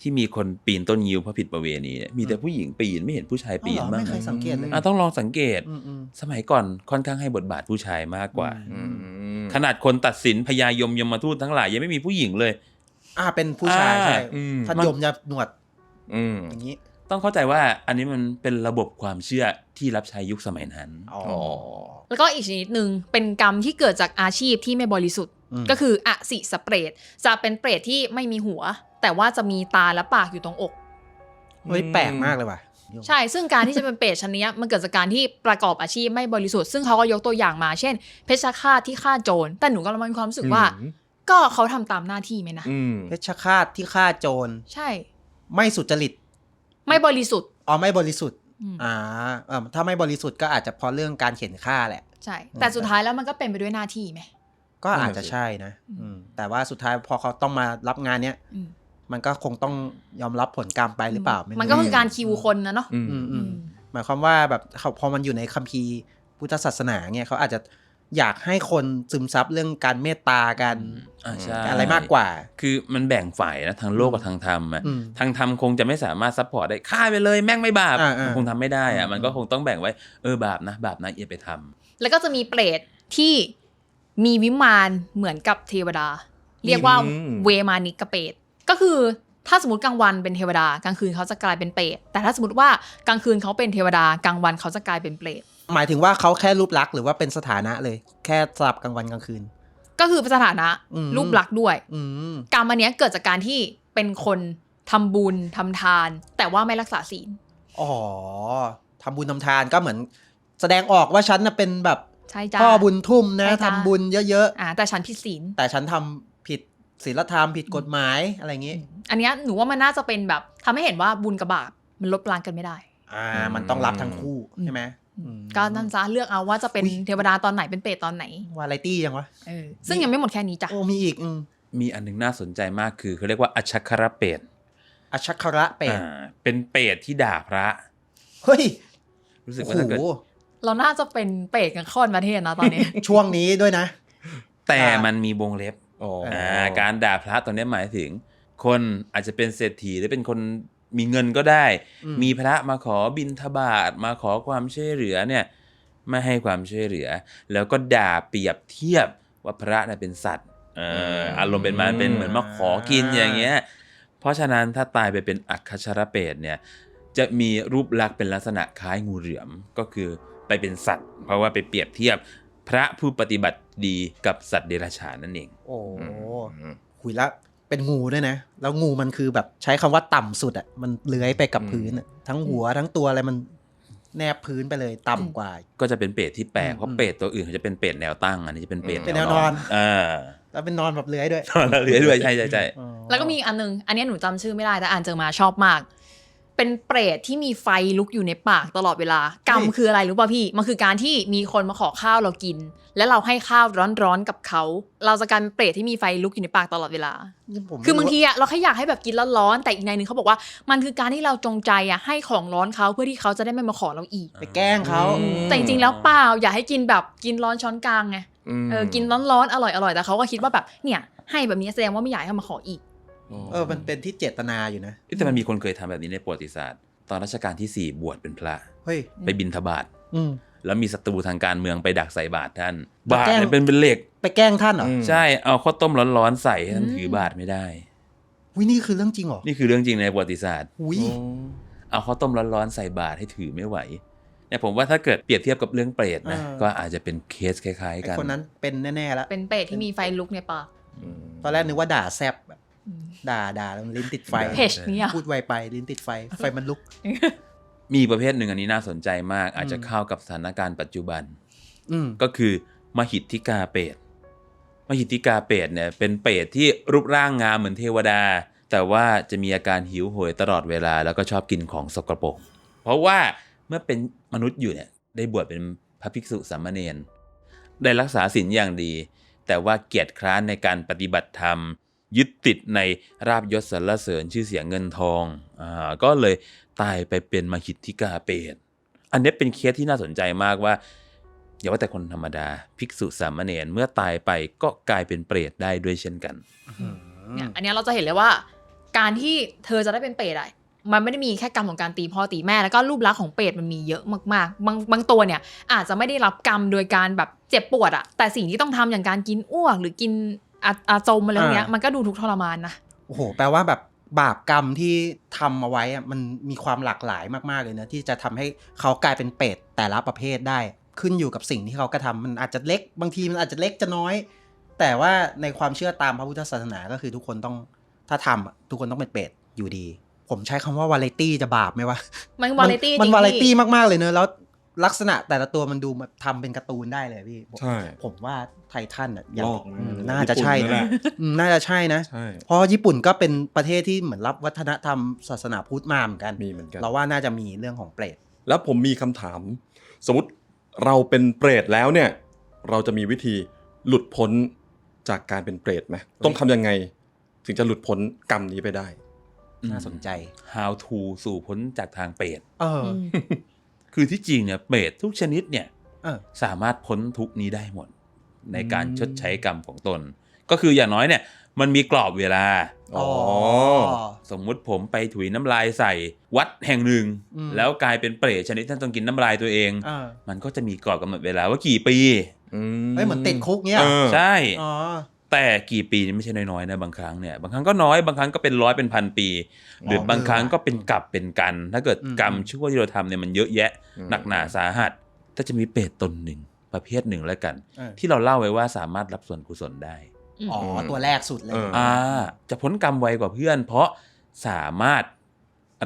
[SPEAKER 4] ที่มีคนปีนต้นยิวเพราะผิดประเวณีเนี่ยมีแต่ผู้หญิงปีนไม่เห็นผู้ชายปีน
[SPEAKER 1] อ๋อเหรอ
[SPEAKER 4] บ้าง
[SPEAKER 1] ไม่เคยสังเกตเลย
[SPEAKER 4] อะต้องลองสังเกต
[SPEAKER 1] อืมอืม
[SPEAKER 4] สมัยก่อนค่อนข้างให้บทบาทผู้ชายมากกว่า
[SPEAKER 1] อืม
[SPEAKER 2] ม
[SPEAKER 4] ขนาดคนตัดสินพญายมยมทูตทั้งหลายยังไม่มีผู้หญิงเลย
[SPEAKER 1] อ่าเป็นผู้ชาย
[SPEAKER 4] อ่า
[SPEAKER 1] ใช่
[SPEAKER 2] อืม
[SPEAKER 1] ท่านยมจะหนวด
[SPEAKER 2] อืม
[SPEAKER 1] อย่างนี้
[SPEAKER 4] ต้องเข้าใจว่าอันนี้มันเป็นระบบความเชื่อที่รับใช้ยุคสมัยนั้น
[SPEAKER 1] อ๋อ
[SPEAKER 3] แล้วก็อีกชนิดหนึ่งเป็นกรรมที่เกิดจากอาชีพที่ไม่บริสุทธิ์
[SPEAKER 1] อืม
[SPEAKER 3] ก็คืออสิสเปรตจะเป็นเปรตที่ไม่มีหัว แต่ว่าจะมีตาและปากอยู่ตรงอก
[SPEAKER 1] เฮ้ยแปลกมากเลยว่ะ
[SPEAKER 3] ใช่ ซึ่งการที่จะเป็นเปรตชนิดเนี้ยมันเกิดจากการที่ประกอบอาชีพไม่บริสุทธิ์ ซึ่งเขาก็ยกตัวอย่างมา เช่น เพชฌฆาตที่ฆ่าโจร แต่หนูก็มีความรู้สึกว่า
[SPEAKER 2] อืม
[SPEAKER 3] ก็เขาทำตามหน้าที่ไหมนะ
[SPEAKER 2] อืม
[SPEAKER 1] เพชฌฆาตที่ฆ่าโจร
[SPEAKER 3] ใช่
[SPEAKER 1] ไม่สุจริต
[SPEAKER 3] ไม่บริสุทธิ์
[SPEAKER 1] อ๋อไม่บริสุทธิ์
[SPEAKER 3] อืม
[SPEAKER 1] อ่าเอ่อถ้าไม่บริสุทธิ์ก็อาจจะเพราะเรื่องการเข็นฆ่าแหละ
[SPEAKER 3] ใช่ แต่สุดท้ายแล้วมันก็เป็นไปด้วยหน้าที่ไหม
[SPEAKER 1] ก็อาจจะใช่นะ
[SPEAKER 3] อืม
[SPEAKER 1] อืมแต่ว่าสุดท้ายพอเขาต้องมารับงานเนี้ย
[SPEAKER 3] อืม
[SPEAKER 1] มันก็คงต้องยอมรับผลกรรมไปหรือเปล่าไรู้
[SPEAKER 3] มันก็คือการคิวคนนะเนาะ
[SPEAKER 2] อืม
[SPEAKER 1] อืมอื
[SPEAKER 3] อื
[SPEAKER 1] ม
[SPEAKER 3] ม
[SPEAKER 1] หมายความว่าแบบเขาพอมันอยู่ในคัมภีร์พุทธศาสนาเนี่ยเขาอาจจะ อยากให้คนซึมซับเรื่องการเมตตากัน
[SPEAKER 4] อ่าใช่
[SPEAKER 1] อะไรมากกว่า
[SPEAKER 4] คือมันแบ่งฝ่ายนะทางโลกกับทางธรรมอะ
[SPEAKER 1] อืม
[SPEAKER 4] ทางธรรมคงจะไม่สามารถซัพพอร์ตได้ฆ่าไปเลยแม่งไม่บาป
[SPEAKER 1] อ่าอ่ามั
[SPEAKER 4] มันคงทำไม่ได้อะ
[SPEAKER 1] อืม
[SPEAKER 4] มันก็คงต้องแบ่งไว้เออบาปนะบาปนะอย่าไปทำ
[SPEAKER 3] แล้วก็จะมีเปรตที่มีวิมานเหมือนกับเทวดา เรียกว่า
[SPEAKER 2] อืม
[SPEAKER 3] เวมานิกเปรตก็คือถ้าสมมติกลางวันเป็นเทวดากลางคืนเขาจะกลายเป็นเปรตแต่ถ้าสมมติว่ากลางคืนเขาเป็นเทวดากลางวันเขาจะกลายเป็นเปรต
[SPEAKER 1] หมายถึงว่าเขาแค่รูปลักษณ์หรือว่าเป็นสถานะเลย แค่สลับกลางวันกลางคืน
[SPEAKER 3] ก็คือสถานะ
[SPEAKER 1] อืม
[SPEAKER 3] รูปลักษณ์ด้วย
[SPEAKER 1] อืม
[SPEAKER 3] กรรมอันเนี้ยเกิดจากการที่เป็นคนทำบุญทำทาน แต่ว่าไม่รักษาศีล
[SPEAKER 1] อ๋อทำบุญทำทานก็เหมือน แสดงออกว่าฉันน่ะเป็นแบบ
[SPEAKER 3] ใช่จ้า
[SPEAKER 1] พ่อบุญทุ่มนะ
[SPEAKER 3] ใช่จ้ะ
[SPEAKER 1] ทำบุญเยอะ
[SPEAKER 3] อ่าแต่ฉันผิดศีล
[SPEAKER 1] ๆแต่ฉันทำผิดศีลธรรมผิดกฎหมายอะไรอย่างงี้
[SPEAKER 3] อันเนี้ยหนูว่ามันน่าจะเป็นแบบทำให้เห็นว่าบุญกับบาปมันลบล้างกันไม่ได้
[SPEAKER 1] อ่า มันต้องรับทั้งคู่
[SPEAKER 3] อืม
[SPEAKER 1] ใช่ไหมอืม
[SPEAKER 3] ก็นั่นซะเลือกเอาว่าจะเป็น
[SPEAKER 1] อุ๊ย
[SPEAKER 3] เทวดาตอนไหนเป็นเปรตตอนไหน
[SPEAKER 1] วาไรตี้ยังวะ
[SPEAKER 3] เออซึ่งยังไม่หมดแค่นี้จ้ะ
[SPEAKER 1] โอ้มีอีกอืม
[SPEAKER 4] มีอันหนึงน่าสนใจมากคือเขาเรียกว่าอัชชครเปรต
[SPEAKER 1] อชัคระเป็ด
[SPEAKER 4] อ่าเป็นเปรตที่ด่าพระ
[SPEAKER 1] เฮ้ย
[SPEAKER 4] รู้สึก
[SPEAKER 1] โอ้
[SPEAKER 4] ว่าถ้าเกิด
[SPEAKER 1] โห
[SPEAKER 3] เราน่าจะเป็นเปรตกันค่อนประเทศนะตอนนี้
[SPEAKER 1] ช่วงนี้ด้วยนะ
[SPEAKER 4] แต่
[SPEAKER 1] อ่ามั
[SPEAKER 4] มันมีวงเล็บ
[SPEAKER 2] อ๋ออ
[SPEAKER 4] อ่าการด่าพระตอนนี้หมายถึง คนอาจจะเป็นเศรษฐีหรือเป็นคน มีเงินก็ได้
[SPEAKER 1] อืม
[SPEAKER 4] มีพระมาขอบินทบาทมาขอความช่วยเหลือเนี่ยไม่ให้ความช่วยเหลือ แล้วก็ด่าเปรียบเทียบว่าพระน่ะเป็นสัตว์เอ่ออารมณ์เป็นมาเป็นเหมือนมาขอกินอย่างเงี้ยเพราะฉะนั้นถ้าตายไปเป็นอัคชรเปรตเนี่ยจะมีรูปลักษณ์เป็นลักษณะคล้ายงูเหลือมก็คือไปเป็นสัตว์ เพราะว่าไปเปรียบเทียบพระผู้ปฏิบัติดีกับสัตว์เดรัจฉานนั่นเอง
[SPEAKER 1] โอ้
[SPEAKER 2] อืม
[SPEAKER 1] โหุยแล้ว เป็นงูด้วยนะ แล้วงูมันคือแบบใช้คำว่าต่ำสุดอะมันเลื้อยไปกับพื้นอะทั้งหัวทั้งตัวอะไรมันแนบพื้นไปเลยต่ำกว่า
[SPEAKER 4] ก็จะเป็นเปรตที่แปลก
[SPEAKER 1] อืม
[SPEAKER 4] เพราะเปรตตัวอื่นเขาจะเป็นเปรตแนวตั้ง อันนี้จะเป็นเปรต
[SPEAKER 1] เป็นแนวนอน
[SPEAKER 4] อ่า
[SPEAKER 1] แล้วเป็นนอนแบบเลื้อยด้วย
[SPEAKER 4] นอนแล้วเหลือด้วยใช่ใช่ใช่
[SPEAKER 1] อ๋อ
[SPEAKER 3] แล้วก็มีอีกอันนึง อันเนี้ยหนูจำชื่อไม่ได้แต่อ่านเจอมาชอบมาก เป็นเปรตที่มีไฟลุกอยู่ในปากตลอดเวลากรรมคืออะไรรู้ป่ะพี่ มันคือการที่มีคนมาขอข้าวเรากิน และเราให้ข้าวร้อนๆกับเขา เราจะกลายเป็นเปรตที่มีไฟลุกอยู่ในปากตลอดเวลา
[SPEAKER 1] นี่ผม
[SPEAKER 3] คือบางทีอะเราแค่อยากให้แบบกินร้อนๆแต่อีกในหนึ่งเขาบอกว่า มันคือการที่เราจงใจอะให้ของร้อนเขาเพื่อที่เขาจะได้ไม่มาขอเราอีก
[SPEAKER 1] ไปแกล้งเขา
[SPEAKER 2] อืม
[SPEAKER 3] แต่จริงๆแล้วเปล่าอยากให้กินแบบกินร้อนช้อนกลางไง
[SPEAKER 2] ม
[SPEAKER 3] เออกินร้อนๆอร่อยๆแต่เขาก็คิดว่าแบบเนี่ย ให้แบบนี้แสดงว่าไม่อยากให้เขามาขออีก
[SPEAKER 1] เออมันเป็นที่เจตนาอยู่นะ
[SPEAKER 4] เอ๊ะแต่มันมีคนเคยทำแบบนี้ในประวัติศาสตร์ ตอนรัชกาลที่สี่บวชเป็นพระ
[SPEAKER 1] เฮ้ย
[SPEAKER 4] ไปบินทบาท
[SPEAKER 1] อืม
[SPEAKER 4] แล้วมีศัตรูทางการเมืองไปดักใส่บาตรท่าน
[SPEAKER 1] ไป
[SPEAKER 4] บาตร
[SPEAKER 1] แกล้ง
[SPEAKER 4] เนี่ยเป็นเป็นเหล็ก
[SPEAKER 1] ไปแกล้งท่านเหรอ
[SPEAKER 2] อืม
[SPEAKER 4] ใช่เอาข้าวต้มร้อนๆใส่ให้ท่าน
[SPEAKER 3] อืม
[SPEAKER 4] ถือบาตรไม่ได้
[SPEAKER 1] วินี่คือเรื่องจริงเหรอ
[SPEAKER 4] นี่คือเรื่องจริงในประวัติศาสตร์
[SPEAKER 1] อุ้ย
[SPEAKER 2] โอ้
[SPEAKER 4] เอาข้าวต้มร้อนๆใส่บาตรให้ถือไม่ไหวเนี่ยผมว่าถ้าเกิดเปรียบเทียบกับเรื่องเปรตนะ
[SPEAKER 1] อ่า
[SPEAKER 4] ก็อาจจะเป็นเคสคล้าย
[SPEAKER 1] ไอ
[SPEAKER 4] ๆกัน
[SPEAKER 1] คนนั้นเป็นแน่ๆแล้ว
[SPEAKER 3] เป็นเปรตที่มีไฟลุกในปาก
[SPEAKER 2] อืม
[SPEAKER 1] ตอนแรกนึกว่าด่าแซบแบบ
[SPEAKER 3] อืม
[SPEAKER 1] ด่าด่าแล้วลิ้นติดไฟ
[SPEAKER 3] เพจนี้อะ
[SPEAKER 1] พูดไวไปลิ้นติดไฟ ไฟมันลุก
[SPEAKER 4] มีประเภทหนึ่งอันนี้น่าสนใจมาก อาจจะ
[SPEAKER 1] อืม
[SPEAKER 4] เข้ากับสถานการณ์ปัจจุบัน
[SPEAKER 1] อืม
[SPEAKER 4] ก็คือมหิทธิกาเปรตมหิทธิกาเปรตเนี่ยเป็นเปรตที่รูปร่างงามเหมือนเทวดา แต่ว่าจะมีอาการหิวโหยตลอดเวลาแล้วก็ชอบกินของสกปรก เพราะว่าเมื่อเป็นมนุษย์อยู่เนี่ยได้บวชเป็นพระภิกษุสามเณรได้รักษาศีลอย่างดี แต่ว่าเกียรติคร้านในการปฏิบัติธรรม ยึดติดในราบยศสรรเสริญชื่อเสียงเงินทองอ่าก็เลยตายไปเป็นมหิทธิกาเปรตอันนี้เป็นเคสที่น่าสนใจมากว่า อย่าว่าแต่คนธรรมดา ภิกษุสามเณรเมื่อตายไปก็กลายเป็นเปรตได้ด้วยเช่นกัน
[SPEAKER 3] เนี่ยอันนี้เราจะเห็นเลยว่า การที่เธอจะได้เป็นเปรตอะมันไม่ได้มีแค่กรรมของการตีพ่อตีแม่แล้วก็รูปลักษณ์ของเปรตมันมีเยอะมากๆ บางบางตัวเนี่ยอาจจะไม่ได้รับกรรมโดยการแบบเจ็บปวดอะแต่สิ่งที่ต้องทำอย่างการกินอ้วกหรือกิน อาอาจมอะไรพวกเนี้ย
[SPEAKER 1] อ่ามั
[SPEAKER 3] มันก็ดูทุกข์ทรมานนะ
[SPEAKER 1] โอ้โห แปลว่าแบบบาปกรรมที่ทำเอาไว้อะมันมีความหลากหลายมากๆเลยนะที่จะทำให้เขากลายเป็นเป็ดแต่ละประเภทได้ ขึ้นอยู่กับสิ่งที่เขากระทำมันอาจจะเล็กบางทีมันอาจจะเล็กจะน้อย แต่ว่าในความเชื่อตามพระพุทธศาสนาก็คือทุกคนต้องถ้าทำอะทุกคนต้องเป็นเป็ดอยู่ดี ผมใช้คำว่าวาไรตี้จะบาปไหมวะ
[SPEAKER 3] มันวาไรตี้
[SPEAKER 1] มัน
[SPEAKER 3] จริง
[SPEAKER 1] วาไร
[SPEAKER 3] พี่
[SPEAKER 1] ตี้มากๆเลยเนอะแล้ว ลักษณะแต่ละตัวมันดูแบบทำเป็นการ์ตูนได้เลยพี่ผม
[SPEAKER 2] ใช่
[SPEAKER 1] ผมว่าไททันอะอย่าง
[SPEAKER 2] ลอก
[SPEAKER 1] อืมน่าจะใช่
[SPEAKER 2] ญี่ปุ่นนั่น
[SPEAKER 1] นะ
[SPEAKER 2] แหละ
[SPEAKER 1] อืมน่าจะใช่นะ
[SPEAKER 2] ใช่
[SPEAKER 1] เพราะญี่ปุ่นก็เป็นประเทศที่เหมือนรับวัฒนธรรมศาสนาพุทธมาเหมือนกัน
[SPEAKER 2] มีเหมือนกัน
[SPEAKER 1] เราว่าน่าจะมีเรื่องของเปรต
[SPEAKER 2] แล้วผมมีคำถาม สมมติเราเป็นเปรตแล้วเนี่ย เราจะมีวิธีหลุดพ้นจากการเป็นเปรตไหมต้องทำยังไง ถึงจะหลุดพ้นกรรมนี้ไปได้
[SPEAKER 1] น่าสนใจ
[SPEAKER 4] How to สู่พ้นจากทางเปรต
[SPEAKER 1] เออ
[SPEAKER 3] อืม
[SPEAKER 4] คือที่จริงเนี่ยเปรตทุกชนิดเนี่ย
[SPEAKER 1] เออ
[SPEAKER 4] สามารถพ้นทุกข์นี้ได้หมด ในการ
[SPEAKER 2] อืม
[SPEAKER 4] ชดใช้กรรมของตน ก็คืออย่างน้อยเนี่ยมันมีกรอบเวลา
[SPEAKER 1] อ๋อ
[SPEAKER 4] สมมุติผมไปถุยน้ำลายใส่วัดแห่งหนึ่ง
[SPEAKER 1] อืม
[SPEAKER 4] แล้วกลายเป็นเปรตชนิดท่านต้องกินน้ำลายตัวเอง
[SPEAKER 1] เออ
[SPEAKER 4] มันก็จะมีกรอบกำหนดเวลาว่ากี่ปี
[SPEAKER 1] เฮ้ยเหมือนติดคุกเงี้ย
[SPEAKER 2] เออ
[SPEAKER 4] ใช่
[SPEAKER 1] อ๋อ
[SPEAKER 4] แต่กี่ปีนี่ไม่ใช่น้อยๆนะบางครั้งเนี่ยบางครั้งก็น้อยบางครั้งก็เป็นร้อยเป็นพันปี หรือ
[SPEAKER 1] อ๋อบา
[SPEAKER 4] งครั้ง
[SPEAKER 1] เออว่ะ
[SPEAKER 4] ก็เป็นกลับเป็นกัน ถ้าเกิด
[SPEAKER 1] อืม
[SPEAKER 4] กรรมชั่วที่เราทำเนี่ยมันเยอะแยะ
[SPEAKER 2] อืม
[SPEAKER 4] หนักหนาสาหัสถ้าจะมีเปรตตนหนึ่งประเภทหนึ่งแล้วกัน
[SPEAKER 1] เออ
[SPEAKER 4] ที่เราเล่าไว้ว่าสามารถรับส่วนกุศลได้
[SPEAKER 1] อ๋อตัวแรกสุดเลย
[SPEAKER 2] เออ
[SPEAKER 4] อ่าจะพ้นกรรมไวกว่าเพื่อน เพราะสามารถ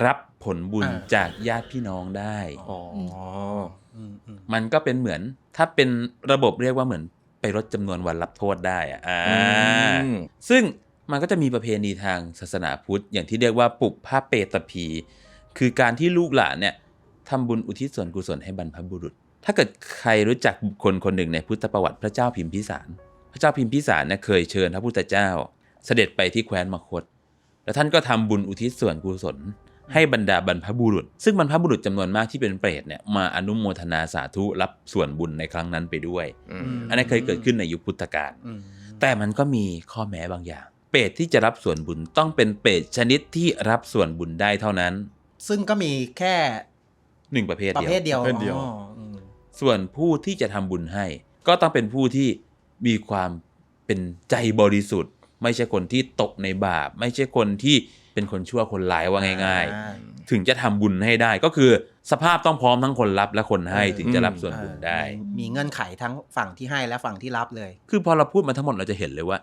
[SPEAKER 4] รับผลบุญ
[SPEAKER 1] อ่า
[SPEAKER 4] จากญาติพี่น้องได้
[SPEAKER 2] อ๋อ
[SPEAKER 1] อืมอืม
[SPEAKER 4] มันก็เป็นเหมือน ถ้าเป็นระบบเรียกว่าเหมือน ไปลดจำนวนวันรับโทษได้อะอ่า
[SPEAKER 2] อืม
[SPEAKER 4] ซึ่งมันก็จะมีประเพณีทางศาสนาพุทธ อย่างที่เรียกว่าปุพพาเปตพี คือการที่ลูกหลานเนี่ยทำบุญอุทิศส่วนกุศลให้บรรพบุรุษ ถ้าเกิดใครรู้จักบุคคลคนหนึ่งในพุทธประวัติพระเจ้าพิมพิสาร พระเจ้าพิมพิสารเนี่ยเคยเชิญพระพุทธเจ้า เสด็จไปที่แคว้นมคต แล้วท่านก็ทำบุญอุทิศส่วนกุศล ให้บรรดาบรรพบุรุษ ซึ่งบรรพบุรุษจำนวนมากที่เป็นเปรตเนี่ยมาอนุโมทนาสาธุรับส่วนบุญในครั้งนั้นไปด้วย
[SPEAKER 2] อื
[SPEAKER 1] อื
[SPEAKER 2] ม
[SPEAKER 1] ม
[SPEAKER 4] อันนี้นเคยเกิดขึ้นในยุคพุทธกาล
[SPEAKER 1] อืม
[SPEAKER 4] แต่มันก็มีข้อแม้บางอย่าง เปรตที่จะรับส่วนบุญต้องเป็นเปรตชนิดที่รับส่วนบุญได้เท่านั้น
[SPEAKER 1] ซึ่งก็มีแค่
[SPEAKER 4] หนึ่งประเภท
[SPEAKER 1] ประ
[SPEAKER 4] เดียว
[SPEAKER 1] เภทเดียว
[SPEAKER 2] ประเภทเดียว
[SPEAKER 1] อ๋ออืม
[SPEAKER 4] ส่วนผู้ที่จะทำบุญให้ ก็ต้องเป็นผู้ที่มีความเป็นใจบริสุทธิ์ ไม่ใช่คนที่ตกในบาป ไม่ใช่คนที่ เป็นคนชั่วคนร้ายว่าง่าย
[SPEAKER 1] อ่า
[SPEAKER 4] ๆถึงจะทำบุญให้ได้ก็คือสภาพต้องพร้อมทั้งคนรับและคนให้
[SPEAKER 1] เออ
[SPEAKER 4] ถึงจะรับส่วนบุญได้
[SPEAKER 1] มีมีเงื่อนไขทั้งฝั่งที่ให้และฝั่งที่รับเลย
[SPEAKER 4] คือพอเราพูดมาทั้งหมดเราจะเห็นเลยว่า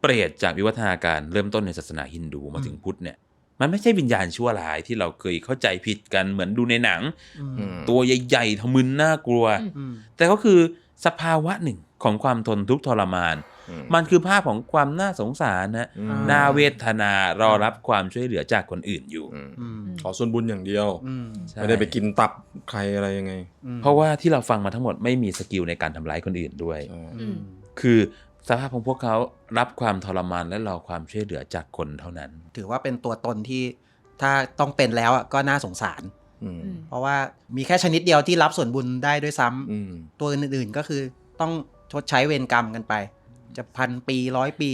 [SPEAKER 4] เปรตจากวิวัฒนาการเริ่มต้นในศาสนาฮินดูมาถึงพุทธเนี่ยมันไม่ใช่วิญญาณชั่วร้ายที่เราเคยเข้าใจผิดกันเหมือนดูในหนัง
[SPEAKER 1] อืม
[SPEAKER 2] อืม
[SPEAKER 4] ตัวใหญ่ๆทะมึนน่ากลัว
[SPEAKER 3] อืม
[SPEAKER 1] อืม
[SPEAKER 4] แต่ก็คือสภาวะหนึ่งของความทนทุกข์ทรมาน
[SPEAKER 2] อื ม
[SPEAKER 4] มันคือภาพของความน่าสงสารนะ
[SPEAKER 2] อืม
[SPEAKER 4] น่าเวทนารอรับความช่วยเหลือจากคนอื่นอยู่
[SPEAKER 2] อืม
[SPEAKER 1] อืม
[SPEAKER 2] ขอส่วนบุญอย่างเดียว
[SPEAKER 1] อืม
[SPEAKER 4] ใช่
[SPEAKER 2] ไม่ได้ไปกินตับใครอะไรยังไง
[SPEAKER 1] อืม
[SPEAKER 4] เพราะว่าที่เราฟังมาทั้งหมดไม่มีสกิลในการทำร้ายคนอื่นด้วย
[SPEAKER 2] ใช่
[SPEAKER 1] อืม
[SPEAKER 4] คือสภาพของพวกเขารับความทรมานและรอความช่วยเหลือจากคนเท่านั้น
[SPEAKER 1] ถือว่าเป็นตัวตนที่ถ้าต้องเป็นแล้วอะก็น่าสงสาร
[SPEAKER 2] อืม
[SPEAKER 3] อืม
[SPEAKER 1] เพราะว่ามีแค่ชนิดเดียวที่รับส่วนบุญได้ด้วยซ้ำ
[SPEAKER 2] อืม
[SPEAKER 1] ตัวอื่นๆก็คือต้องชดใช้เวรกรรมกันไป จะพันปีร้อยปี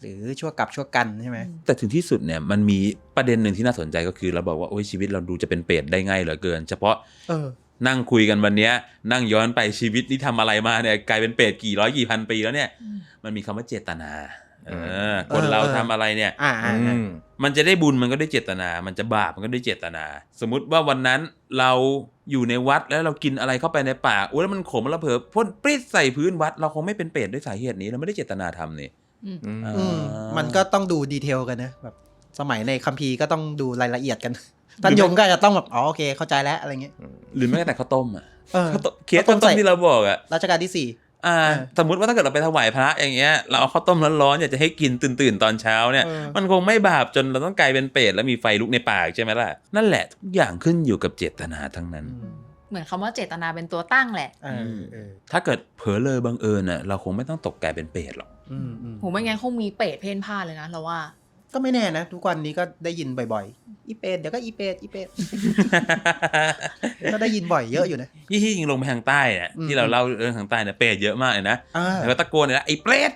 [SPEAKER 1] หรือชั่วกับชั่วกันใช่ไหม
[SPEAKER 4] แต่ถึงที่สุดเนี่ยมันมีประเด็นหนึ่งที่น่าสนใจก็คือเราบอกว่าโอ้ยชีวิตเราดูจะเป็นเปรตได้ง่ายเหลือเกิน เฉพาะ
[SPEAKER 1] เออ
[SPEAKER 4] นั่งคุยกันวันเนี้ยนั่งย้อนไปชีวิตที่ทำอะไรมาเนี่ยกลายเป็นเปรตกี่ร้อยกี่พันปีแล้วเนี่ย
[SPEAKER 3] อืม
[SPEAKER 4] มันมีคำว่าเจตนา เออ
[SPEAKER 1] เออ
[SPEAKER 4] คนเรา
[SPEAKER 1] เออ
[SPEAKER 4] ทำอะไรเนี่ย
[SPEAKER 1] อ่าอ่า
[SPEAKER 2] อื
[SPEAKER 1] อ่า
[SPEAKER 2] ม
[SPEAKER 4] มันจะได้บุญมันก็ด้วยเจตนา มันจะบาปมันก็ด้วยเจตนา สมมุติว่าวันนั้นเราอยู่ในวัดแล้วเรากินอะไรเข้าไปในปากโอ้ยแล้วมันขมแล้วเผลอพ่นปริ้ดใส่พื้นวัด เราคงไม่เป็นเปรตด้วยสาเหตุนี้เราไม่ได้เจตนาทำนี่
[SPEAKER 3] อืม
[SPEAKER 2] อืม
[SPEAKER 4] อ่า
[SPEAKER 1] อืมมันก็ต้องดูดีเทลกันนะแบบสมัยในคัมภีร์ก็ต้องดูรายละเอียดกันท่านยมก็อาจจะต้องแบบอ๋อโอเคเข้าใจแล้วอะไรเงี้ย
[SPEAKER 4] หรือแม้แต่ข้าวต้มอะ
[SPEAKER 1] เออ
[SPEAKER 4] ข้าวต้มเคสต้มๆที่เราบอกอะ
[SPEAKER 1] รัชกาลที่สี่
[SPEAKER 4] อ่า
[SPEAKER 1] เออ
[SPEAKER 4] สมมติว่าถ้าเกิดเราไปถวายพระอย่างเงี้ยเราเอาข้าวต้มร้อนๆอยากจะให้กินตื่นๆตอนเช้าเนี่ย
[SPEAKER 1] เออ
[SPEAKER 4] มันคงไม่บาปจนเราต้องกลายเป็นเปรตแล้วมีไฟลุกในปากใช่ไหมล่ะนั่นแหละทุกอย่างขึ้นอยู่กับเจตนาทั้งนั้น
[SPEAKER 1] อืม
[SPEAKER 3] เหมือนคำว่าเจตนาเป็นตัวตั้งแหละ
[SPEAKER 1] เออเออ
[SPEAKER 4] ถ้าเกิดเผลอเลยบังเอิญน่ะเราคงไม่ต้องตกกลายเป็นเปรตหรอก
[SPEAKER 1] อืมอืม
[SPEAKER 3] โหไม่งั้นคงมีเปรตเพ่นพ่านเลยนะเราว่า
[SPEAKER 1] ก็ไม่แน่นะ ทุกวันนี้ก็ได้ยินบ่อยๆ อีเปดเดี๋ยวก็อีเปดอีเปดก็ได้ยินบ่อยเยอะอยู่นะ
[SPEAKER 4] ที่ที่จริงลงไปทางใต้
[SPEAKER 1] อืม
[SPEAKER 4] ที่เราเล่าเรื่องทางใต้เนี่ยเปรตเยอะมากเลยนะแล้วก็ตะโกนเลยนะไอ้เปรต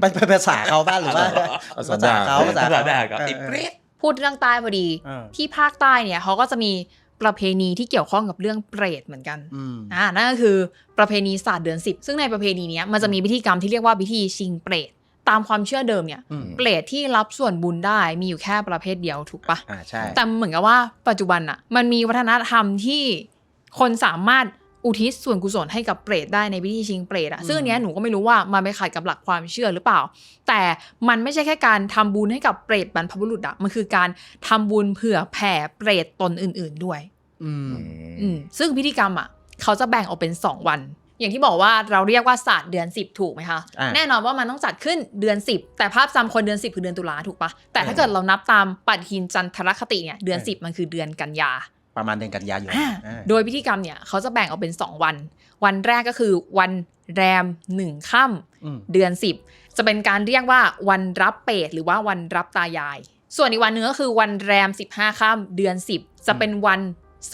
[SPEAKER 1] เป็นเป็นภาษาเขาบ้างหรือว่า
[SPEAKER 2] ภาษา
[SPEAKER 1] เขาภาษา
[SPEAKER 4] ภาษาด่ากับไอ้เปรต
[SPEAKER 3] พูดเรื่องใต้พอดี ที่ภาคใต้เนี่ยเขาก็จะมีประเพณีที่เกี่ยวข้องกับเรื่องเปรตเหมือนกัน
[SPEAKER 1] อ่า
[SPEAKER 3] นั่นก็คือประเพณีศาสตร์เดือนสิบซึ่งในประเพณีนี้มันจะมีพิธีกรรมที่เรียกว่าพิธีชิงเปรต ตามความเชื่อเดิมเนี่ย
[SPEAKER 1] อืม
[SPEAKER 3] เปรตที่รับส่วนบุญได้มีอยู่แค่ประเภทเดียวถูกปะ
[SPEAKER 1] อ่าใช่
[SPEAKER 3] แต่เหมือนกับว่าปัจจุบันอะมันมีวัฒนธรรมที่คนสามารถอุทิศส่วนกุศลให้กับเปรตได้ในพิธีชิงเปรตอะ
[SPEAKER 1] อืม
[SPEAKER 3] ซึ่งอันเนี้ยหนูก็ไม่รู้ว่ามันไปขัดกับหลักความเชื่อหรือเปล่า แต่มันไม่ใช่แค่การทำบุญให้กับเปรตบรรพบุรุษอะมันคือการทำบุญเผื่อแผ่เปรตตนอื่น ๆด้วย
[SPEAKER 1] อืม
[SPEAKER 3] อืมซึ่งพิธีกรรมอะเขาจะแบ่งออกเป็น2วัน อย่างที่บอกว่าเราเรียกว่าศาสตร์เดือน 10 ถูกไหมคะ
[SPEAKER 1] อ่า
[SPEAKER 3] แน่นอนว่ามันต้องจัดขึ้นเดือน 10 แต่ภาพจำคนเดือน 10 คือเดือนตุลาถูกปะแต่ถ้าเกิดเรานับตามปฏิทินจันทรคติเนี่ยเดือน 10 มันคือเดือนกันยา
[SPEAKER 1] ประมาณเดือนกันยายน
[SPEAKER 3] อ่า
[SPEAKER 1] อ่า
[SPEAKER 3] โดยพิธีกรรมเนี่ยเขาจะแบ่งออกเป็น 2 วัน วันแรกก็คือวันแรม1ค่ำ
[SPEAKER 1] อืม
[SPEAKER 3] เดือน 10 จะเป็นการเรียกว่าวันรับเปรตหรือว่าวันรับตายาย ส่วนอีกวันหนึงก็คือวันแรม 15ค่ำเดือน 10 จะเป็นวัน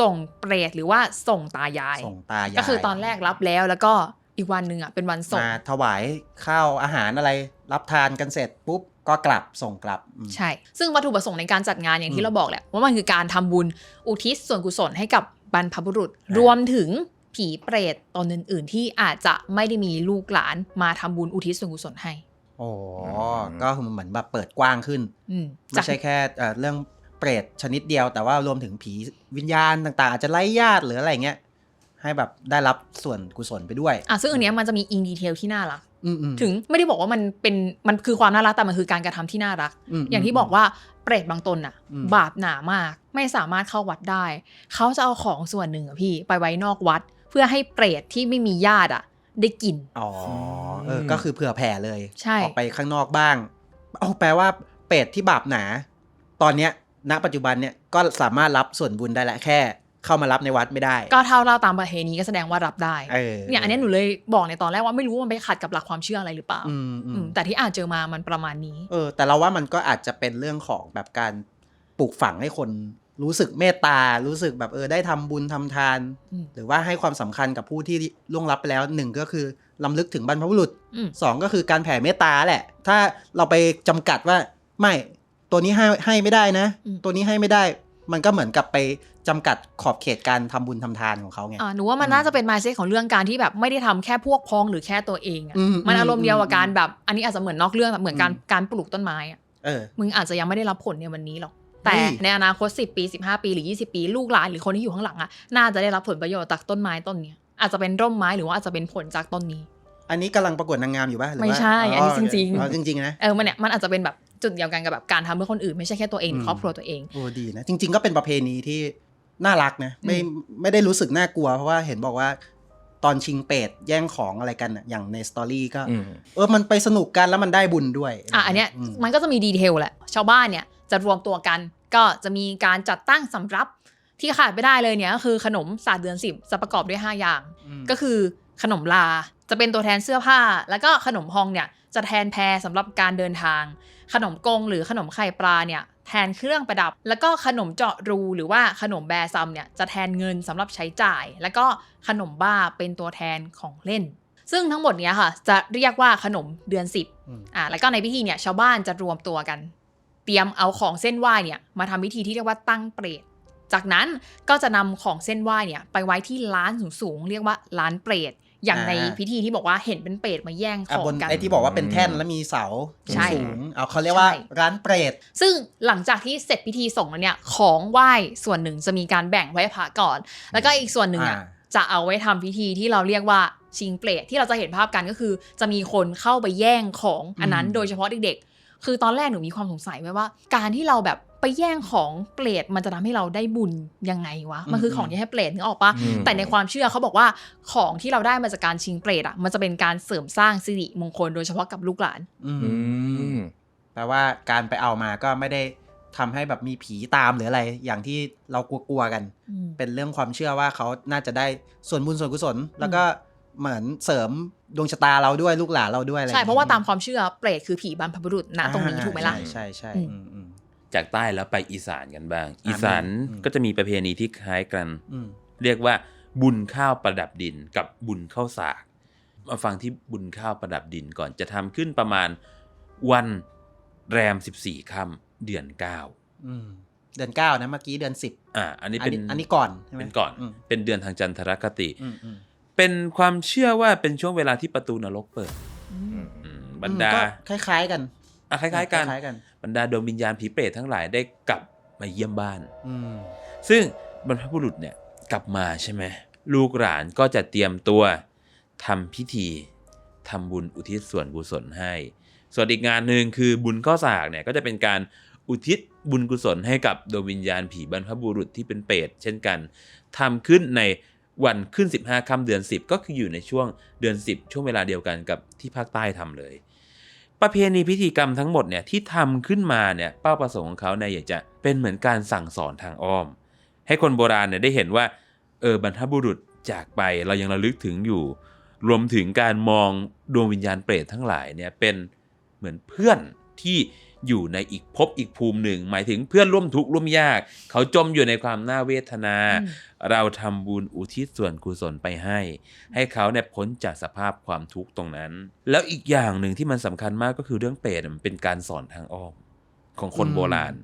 [SPEAKER 3] ส่งเปรตหรือว่าส่งตายาย
[SPEAKER 1] ส่งตายาย
[SPEAKER 3] ก็คือตอนแรกรับแล้วแล้วก็อีกวันหนึ่งอะเป็นวันส่ง
[SPEAKER 1] มาถวายข้าวอาหารอะไร รับทานกันเสร็จปุ๊บก็กลับส่งกลับอืม
[SPEAKER 3] ใช่ ซึ่งวัตถุประสงค์ในการจัดงานอย่าง
[SPEAKER 1] อื
[SPEAKER 3] ที่
[SPEAKER 1] ม
[SPEAKER 3] เราบอกแหละว่ามันคือการทำบุญอุทิศส่วนกุศลให้กับบรรพบุรุษ
[SPEAKER 1] อ่าร
[SPEAKER 3] วมถึงผีเปรตตนอื่น ๆ ที่อาจจะไม่ได้มีลูกหลานมาทำบุญอุทิศส่วนกุศลให้
[SPEAKER 1] โอ้
[SPEAKER 2] อืม
[SPEAKER 1] ก็คือเหมือนแบบเปิดกว้างขึ้น
[SPEAKER 3] อืม
[SPEAKER 1] ไม่
[SPEAKER 3] จาก
[SPEAKER 1] ใช่แค่เอ่อเรื่อง เปรตชนิดเดียวแต่ว่ารวมถึงผีวิญญาณต่างๆ อาจจะไล่ญาติหรืออะไรเงี้ย ให้แบบได้รับส่วนกุศลไปด้วย
[SPEAKER 3] อะซึ่งอันเนี้ยมันจะมีอินดีเทลที่น่ารัก
[SPEAKER 1] อืมอืม
[SPEAKER 3] ถึงไม่ได้บอกว่ามันเป็นมันคือความน่ารักแต่มันคือการกระทำที่น่ารัก
[SPEAKER 1] ม
[SPEAKER 3] อย่างที่บอกว่าเปรตบางตนอะ
[SPEAKER 1] อืม
[SPEAKER 3] บาปหนามากไม่สามารถเข้าวัดได้ เขาจะเอาของส่วนหนึ่งอะพี่ไปไว้นอกวัด เพื่อให้เปรตที่ไม่มีญาติอะได้กิน
[SPEAKER 1] อ๋อเออ ก็คือเผื่อแผ่เลย
[SPEAKER 3] ใช่
[SPEAKER 1] ออกไปข้างนอกบ้างเอาแปลว่าเปรตที่บาปหนา ตอนเนี้ย ณปัจจุบันเนี่ยก็สามารถรับส่วนบุญได้แหละแค่ เข้ามารับในวัดไม่ได้
[SPEAKER 3] ก็เท่าเราตามประเพณีก็แสดงว่ารับได้
[SPEAKER 1] เออ
[SPEAKER 3] เนี่ยอันเนี้ยหนูเลยบอกในตอนแรกว่าไม่รู้ว่ามันไปขัดกับหลักความเชื่ออะไรหรือเปล่า
[SPEAKER 1] อืมอื
[SPEAKER 3] อื
[SPEAKER 1] ม
[SPEAKER 3] มแต่ที่อ่านเจอมามันประมาณนี้
[SPEAKER 1] เออ แต่เราว่ามันก็อาจจะเป็นเรื่องของแบบการปลูกฝังให้คนรู้สึกเมตตา รู้สึกแบบเออได้ทำบุญทำทาน
[SPEAKER 3] อืม
[SPEAKER 1] หรือว่าให้ความสำคัญกับผู้ที่ล่วงลับไปแล้วหนึ่งก็คือลำลึกถึงบรรพบุรุษ
[SPEAKER 3] อืม
[SPEAKER 1] สองก็คือการแผ่เมตตาแหละ ถ้าเราไปจำกัดว่าไม่ ตัวนี้ให้ให้ไม่ได้นะ
[SPEAKER 3] อืม
[SPEAKER 1] ตัวนี้ให้ไม่ได้ มันก็เหมือนกับไปจำกัดขอบเขตการทำบุญทำทานของเขาไง
[SPEAKER 3] อ่าหนูว่ามัน
[SPEAKER 1] อืม
[SPEAKER 3] น่าจะเป็น mindset ของเรื่องการที่แบบไม่ได้ทำแค่พวกพ้องหรือแค่ตัวเองอะ
[SPEAKER 1] อืม
[SPEAKER 3] มันอารม
[SPEAKER 1] อื
[SPEAKER 3] ณ์
[SPEAKER 1] ม
[SPEAKER 3] เดียวกับ
[SPEAKER 1] อืม
[SPEAKER 3] การแบบ อันนี้อาจจะเหมือนนอกเรื่องแบบเหมือนการ
[SPEAKER 1] อืม
[SPEAKER 3] การปลูกต้นไม้อะ
[SPEAKER 1] เออ
[SPEAKER 3] มึงอาจจะยังไม่ได้รับผลในวันนี้หรอกแต่
[SPEAKER 1] เฮ้ย
[SPEAKER 3] ในอนาคต 10 ปี 15 ปีหรือ 20 ปีลูกหลานหรือคนที่อยู่ข้างหลังอะน่าจะได้รับผลประโยชน์จากต้นไม้ต้นเนี้ยอาจจะเป็นร่มไม้หรือว่าอาจจะเป็นผลจากต้นนี้
[SPEAKER 1] อันนี้กำลังประกวดนางงามอยู่ป่ะหรือว่า
[SPEAKER 3] ไม่ใช่ อันนี้จริงๆ
[SPEAKER 1] อ๋อจริงๆนะ
[SPEAKER 3] เออมันเนี่ยมันอาจจะเป็นแบบ จุดเดียวกันกับแบบการทำเพื่อคนอื่นไม่ใช่แค่ตัวเองหรือ
[SPEAKER 1] ม
[SPEAKER 3] ครอบครัวตัวเอง
[SPEAKER 1] โอ้ดีนะ จริง ๆ ก็เป็นประเพณีที่น่ารักนะไม่ไม่ได้รู้สึกน่ากลัว เพราะว่าเห็นบอกว่าตอนชิงเป็ดแย่งของอะไรกันอะอย่างในสตอรี่ก็
[SPEAKER 2] อืม
[SPEAKER 1] เออมันไปสนุกกันแล้วมันได้บุญด้วย
[SPEAKER 3] อะอันเนี้ย
[SPEAKER 1] ม
[SPEAKER 3] มันก็จะมีดีเทลแหละ ชาวบ้านเนี่ยจะรวมตัวกัน ก็จะมีการจัดตั้งสำรับที่ขาดไม่ได้เลยเนี่ยก็คือขนมศาสตร์เดือนสิบจะประกอบด้วย 5 อย่าง
[SPEAKER 1] ม
[SPEAKER 3] ก็คือขนมลาจะเป็นตัวแทนเสื้อผ้า แล้วก็ขนมฮองเนี่ยจะแทนแพรสำหรับการเดินทาง ขนมกงหรือขนมไข่ปลาเนี่ยแทนเครื่องประดับ แล้วก็ขนมเจาะรูหรือว่าขนมแบซัมเนี่ยจะแทนเงินสำหรับใช้จ่าย แล้วก็ขนมบ้าเป็นตัวแทนของเล่น ซึ่งทั้งหมดเนี้ยค่ะจะเรียกว่าขนมเดือนสิบ
[SPEAKER 1] อืม
[SPEAKER 3] อ่าแล้วก็ในพิธีเนี่ยชาวบ้านจะรวมตัวกัน เตรียมเอาของเส้นไหว้เนี่ยมาทำพิธีที่เรียกว่าตั้งเปรตจากนั้นก็จะนำของเส้นไหว้เนี่ยไปไว้ที่ร้านสูงๆเรียกว่าร้านเปรต อย่างในพิธีที่บอกว่าเห็นเป็นเปรตมาแย่งข
[SPEAKER 1] อะ
[SPEAKER 3] อง
[SPEAKER 1] บน
[SPEAKER 3] กัน
[SPEAKER 1] ไอ้ที่บอกว่าเป็นแท่นแล้วมีเสา
[SPEAKER 3] ใช่
[SPEAKER 1] สูงๆเอาเขาเรียกว่า
[SPEAKER 3] ใช่
[SPEAKER 1] ร้านเปรต
[SPEAKER 3] ซึ่งหลังจากที่เสร็จพิธีส่งแล้วเนี่ยของไหว้ส่วนหนึ่งจะมีการแบ่งไว้ให้พระก่อน แล้วก็อีกส่วนหนึ่งอะ
[SPEAKER 1] อ่า
[SPEAKER 3] จะเอาไว้ทำพิธีที่เราเรียกว่าชิงเปรตที่เราจะเห็นภาพกันก็คือ จะมีคนเข้าไปแย่งของอันนั้น
[SPEAKER 1] อืม
[SPEAKER 3] โดยเฉพาะเด็กๆ คือตอนแรกหนูมีความสงสัยไว้ว่า การที่เราแบบไปแย่งของเปรตมันจะทำให้เราได้บุญยังไงวะ มันคือของที่ให้เปรตนึกออกปะ
[SPEAKER 2] อืม
[SPEAKER 3] แต่ในความเชื่อเขาบอกว่าของที่เราได้มาจากการชิงเปรตอะ มันจะเป็นการเสริมสร้างสิริมงคลโดยเฉพาะกับลูกหลาน
[SPEAKER 1] อืม
[SPEAKER 2] อืม
[SPEAKER 1] แปลว่าการไปเอามาก็ไม่ได้ทำให้แบบมีผีตามหรืออะไร อย่างที่เรากลัวๆกัน เป็นเรื่องความเชื่อว่าเขาน่าจะได้ส่วนบุญส่วนกุศล แล้วก็ เหมือนเสริมดวงชะตาเราด้วยลูกหลานเราด้วยอะไร
[SPEAKER 3] ใช่เพราะว่าตามความเชื่อเปรตคือผีบรรพบุรุษณตรงนี้
[SPEAKER 1] อ่า
[SPEAKER 3] ถูกไหมล่ะ
[SPEAKER 1] ใช่ใช่ใช่
[SPEAKER 3] อืม
[SPEAKER 1] อืมอืม
[SPEAKER 4] จากใต้แล้วไปอีสานกันบ้าง
[SPEAKER 1] อ่า
[SPEAKER 4] อีสาน
[SPEAKER 1] อืม
[SPEAKER 4] ก็จะมีประเพณีที่คล้ายกัน
[SPEAKER 1] อืม
[SPEAKER 4] เรียกว่าบุญข้าวประดับดินกับบุญข้าวสาก มาฟังที่บุญข้าวประดับดินก่อนจะทำขึ้นประมาณวันแรม14ค่ำเดือน9
[SPEAKER 1] อืมเดือนเก้านะเมื่อกี้เดือนสิบ
[SPEAKER 4] อ่า อันนี้
[SPEAKER 1] อัน
[SPEAKER 4] เป็น
[SPEAKER 1] นี้อันนี้ก่อนใช่ไหม
[SPEAKER 4] เป็นก่อน
[SPEAKER 1] ม
[SPEAKER 4] เป็นเดือนทางจันทรคติ
[SPEAKER 1] อืมอืม
[SPEAKER 4] เป็นความเชื่อว่าเป็นช่วงเวลาที่ประตูนรกเปิดอืมบรรดา
[SPEAKER 1] ก็คล้าย ๆ กัน
[SPEAKER 4] อะคล้ายๆกัน
[SPEAKER 1] คล้ายๆกัน
[SPEAKER 4] บรรดาดวงวิญญาณผีเปรตทั้งหลายได้กลับมาเยี่ยมบ้าน
[SPEAKER 1] อืม
[SPEAKER 4] ซึ่งบรรพบุรุษเนี่ยกลับมาใช่ไหมลูกหลานก็จะเตรียมตัวทำพิธีทำบุญอุทิศส่วนกุศลให้ ส่วนอีกงานหนึ่งคือบุญข้าวสากเนี่ยก็จะเป็นการอุทิศบุญกุศลให้กับดวงวิญญาณผีบรรพบุรุษที่เป็นเปรตเช่นกันทำขึ้นใน วันขึ้น 15 ค่ำเดือน 10 ก็คืออยู่ในช่วงเดือน 10 ช่วงเวลาเดียวกันกับที่ภาคใต้ทำเลย ประเพณีพิธีกรรมทั้งหมดเนี่ยที่ทำขึ้นมาเนี่ยเป้าประสงค์ของเขาเนี่ยอยากจะเป็นเหมือนการสั่งสอนทางอ้อม ให้คนโบราณเนี่ยได้เห็นว่าเออบรรพบุรุษจากไปเรายังระลึกถึงอยู่ รวมถึงการมองดวงวิญญาณเปรตทั้งหลายเนี่ยเป็นเหมือนเพื่อนที่ อยู่ในอีกภพอีกภูมิหนึ่ง หมายถึงเพื่อนร่วมทุกข์ร่วมยาก เขาจมอยู่ในความน่าเวทนา
[SPEAKER 3] อืม
[SPEAKER 4] เราทำบุญอุทิศส่วนกุศลไปให้ ให้เขาเนี่ยพ้นจากสภาพความทุกข์ตรงนั้น แล้วอีกอย่างหนึ่งที่มันสำคัญมากก็คือเรื่องเปรตมันเป็นการสอนทางอ้อมของคน
[SPEAKER 1] อืม
[SPEAKER 4] โบราณ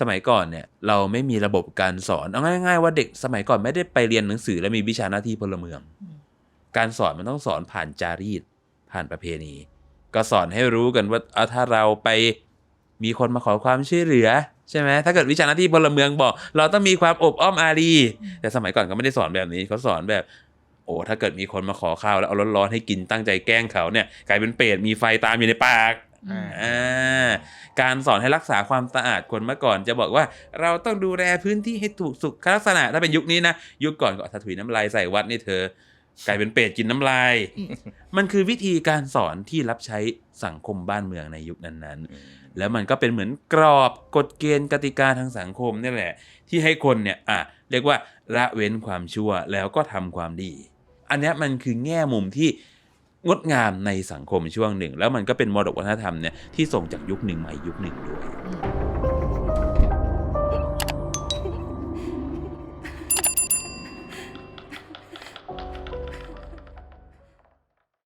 [SPEAKER 4] สมัยก่อนเนี่ยเราไม่มีระบบการสอนเอาง่าย ๆ ว่าเด็กสมัยก่อนไม่ได้ไปเรียนหนังสือ และมีวิชาหน้าที่พลเมือง
[SPEAKER 3] อืม
[SPEAKER 4] การสอนมันต้องสอนผ่านจารีตผ่านประเพณี ก็สอนให้รู้กันว่าเอาถ้าเราไป มีคนมาขอความช่วยเหลือใช่ไหมถ้าเกิดวิชาหน้าที่พลเมืองบอก เราต้องมีความอบอ้อมอารี แต่สมัยก่อนก็ไม่ได้สอนแบบนี้เขาสอนแบบ โอ้ถ้าเกิดมีคนมาขอข้าวแล้วเอาร้อนๆให้กินตั้งใจแกล้งเขาเนี่ยกลายเป็นเปรตมีไฟตามอยู่ในปาก
[SPEAKER 3] อืม
[SPEAKER 4] อ่าการสอนให้รักษาความสะอาดคนเมื่อก่อนจะบอกว่า เราต้องดูแลพื้นที่ให้ถูกสุขลักษณะถ้าเป็นยุคนี้นะ ยุคก่อนก็ถ้าถุยน้ำลายใส่วัดนี่เธอ กลายเป็นเปรตกินน้ำลาย มันคือวิธีการสอนที่รับใช้สังคมบ้านเมืองในยุคนั้นๆ แล้วมันก็เป็นเหมือนกรอบกฎเกณฑ์กติกาทางสังคมนี่แหละ ที่ให้คนเนี่ยอะเรียกว่าละเว้นความชั่วแล้วก็ทำความดี อันนี้มันคือแง่มุมที่งดงามในสังคมช่วงหนึ่ง แล้วมันก็เป็นมรดกวัฒนธรรมเนี่ยที่ส่งจากยุคหนึ่งมาอีกยุคหนึ่งด้วย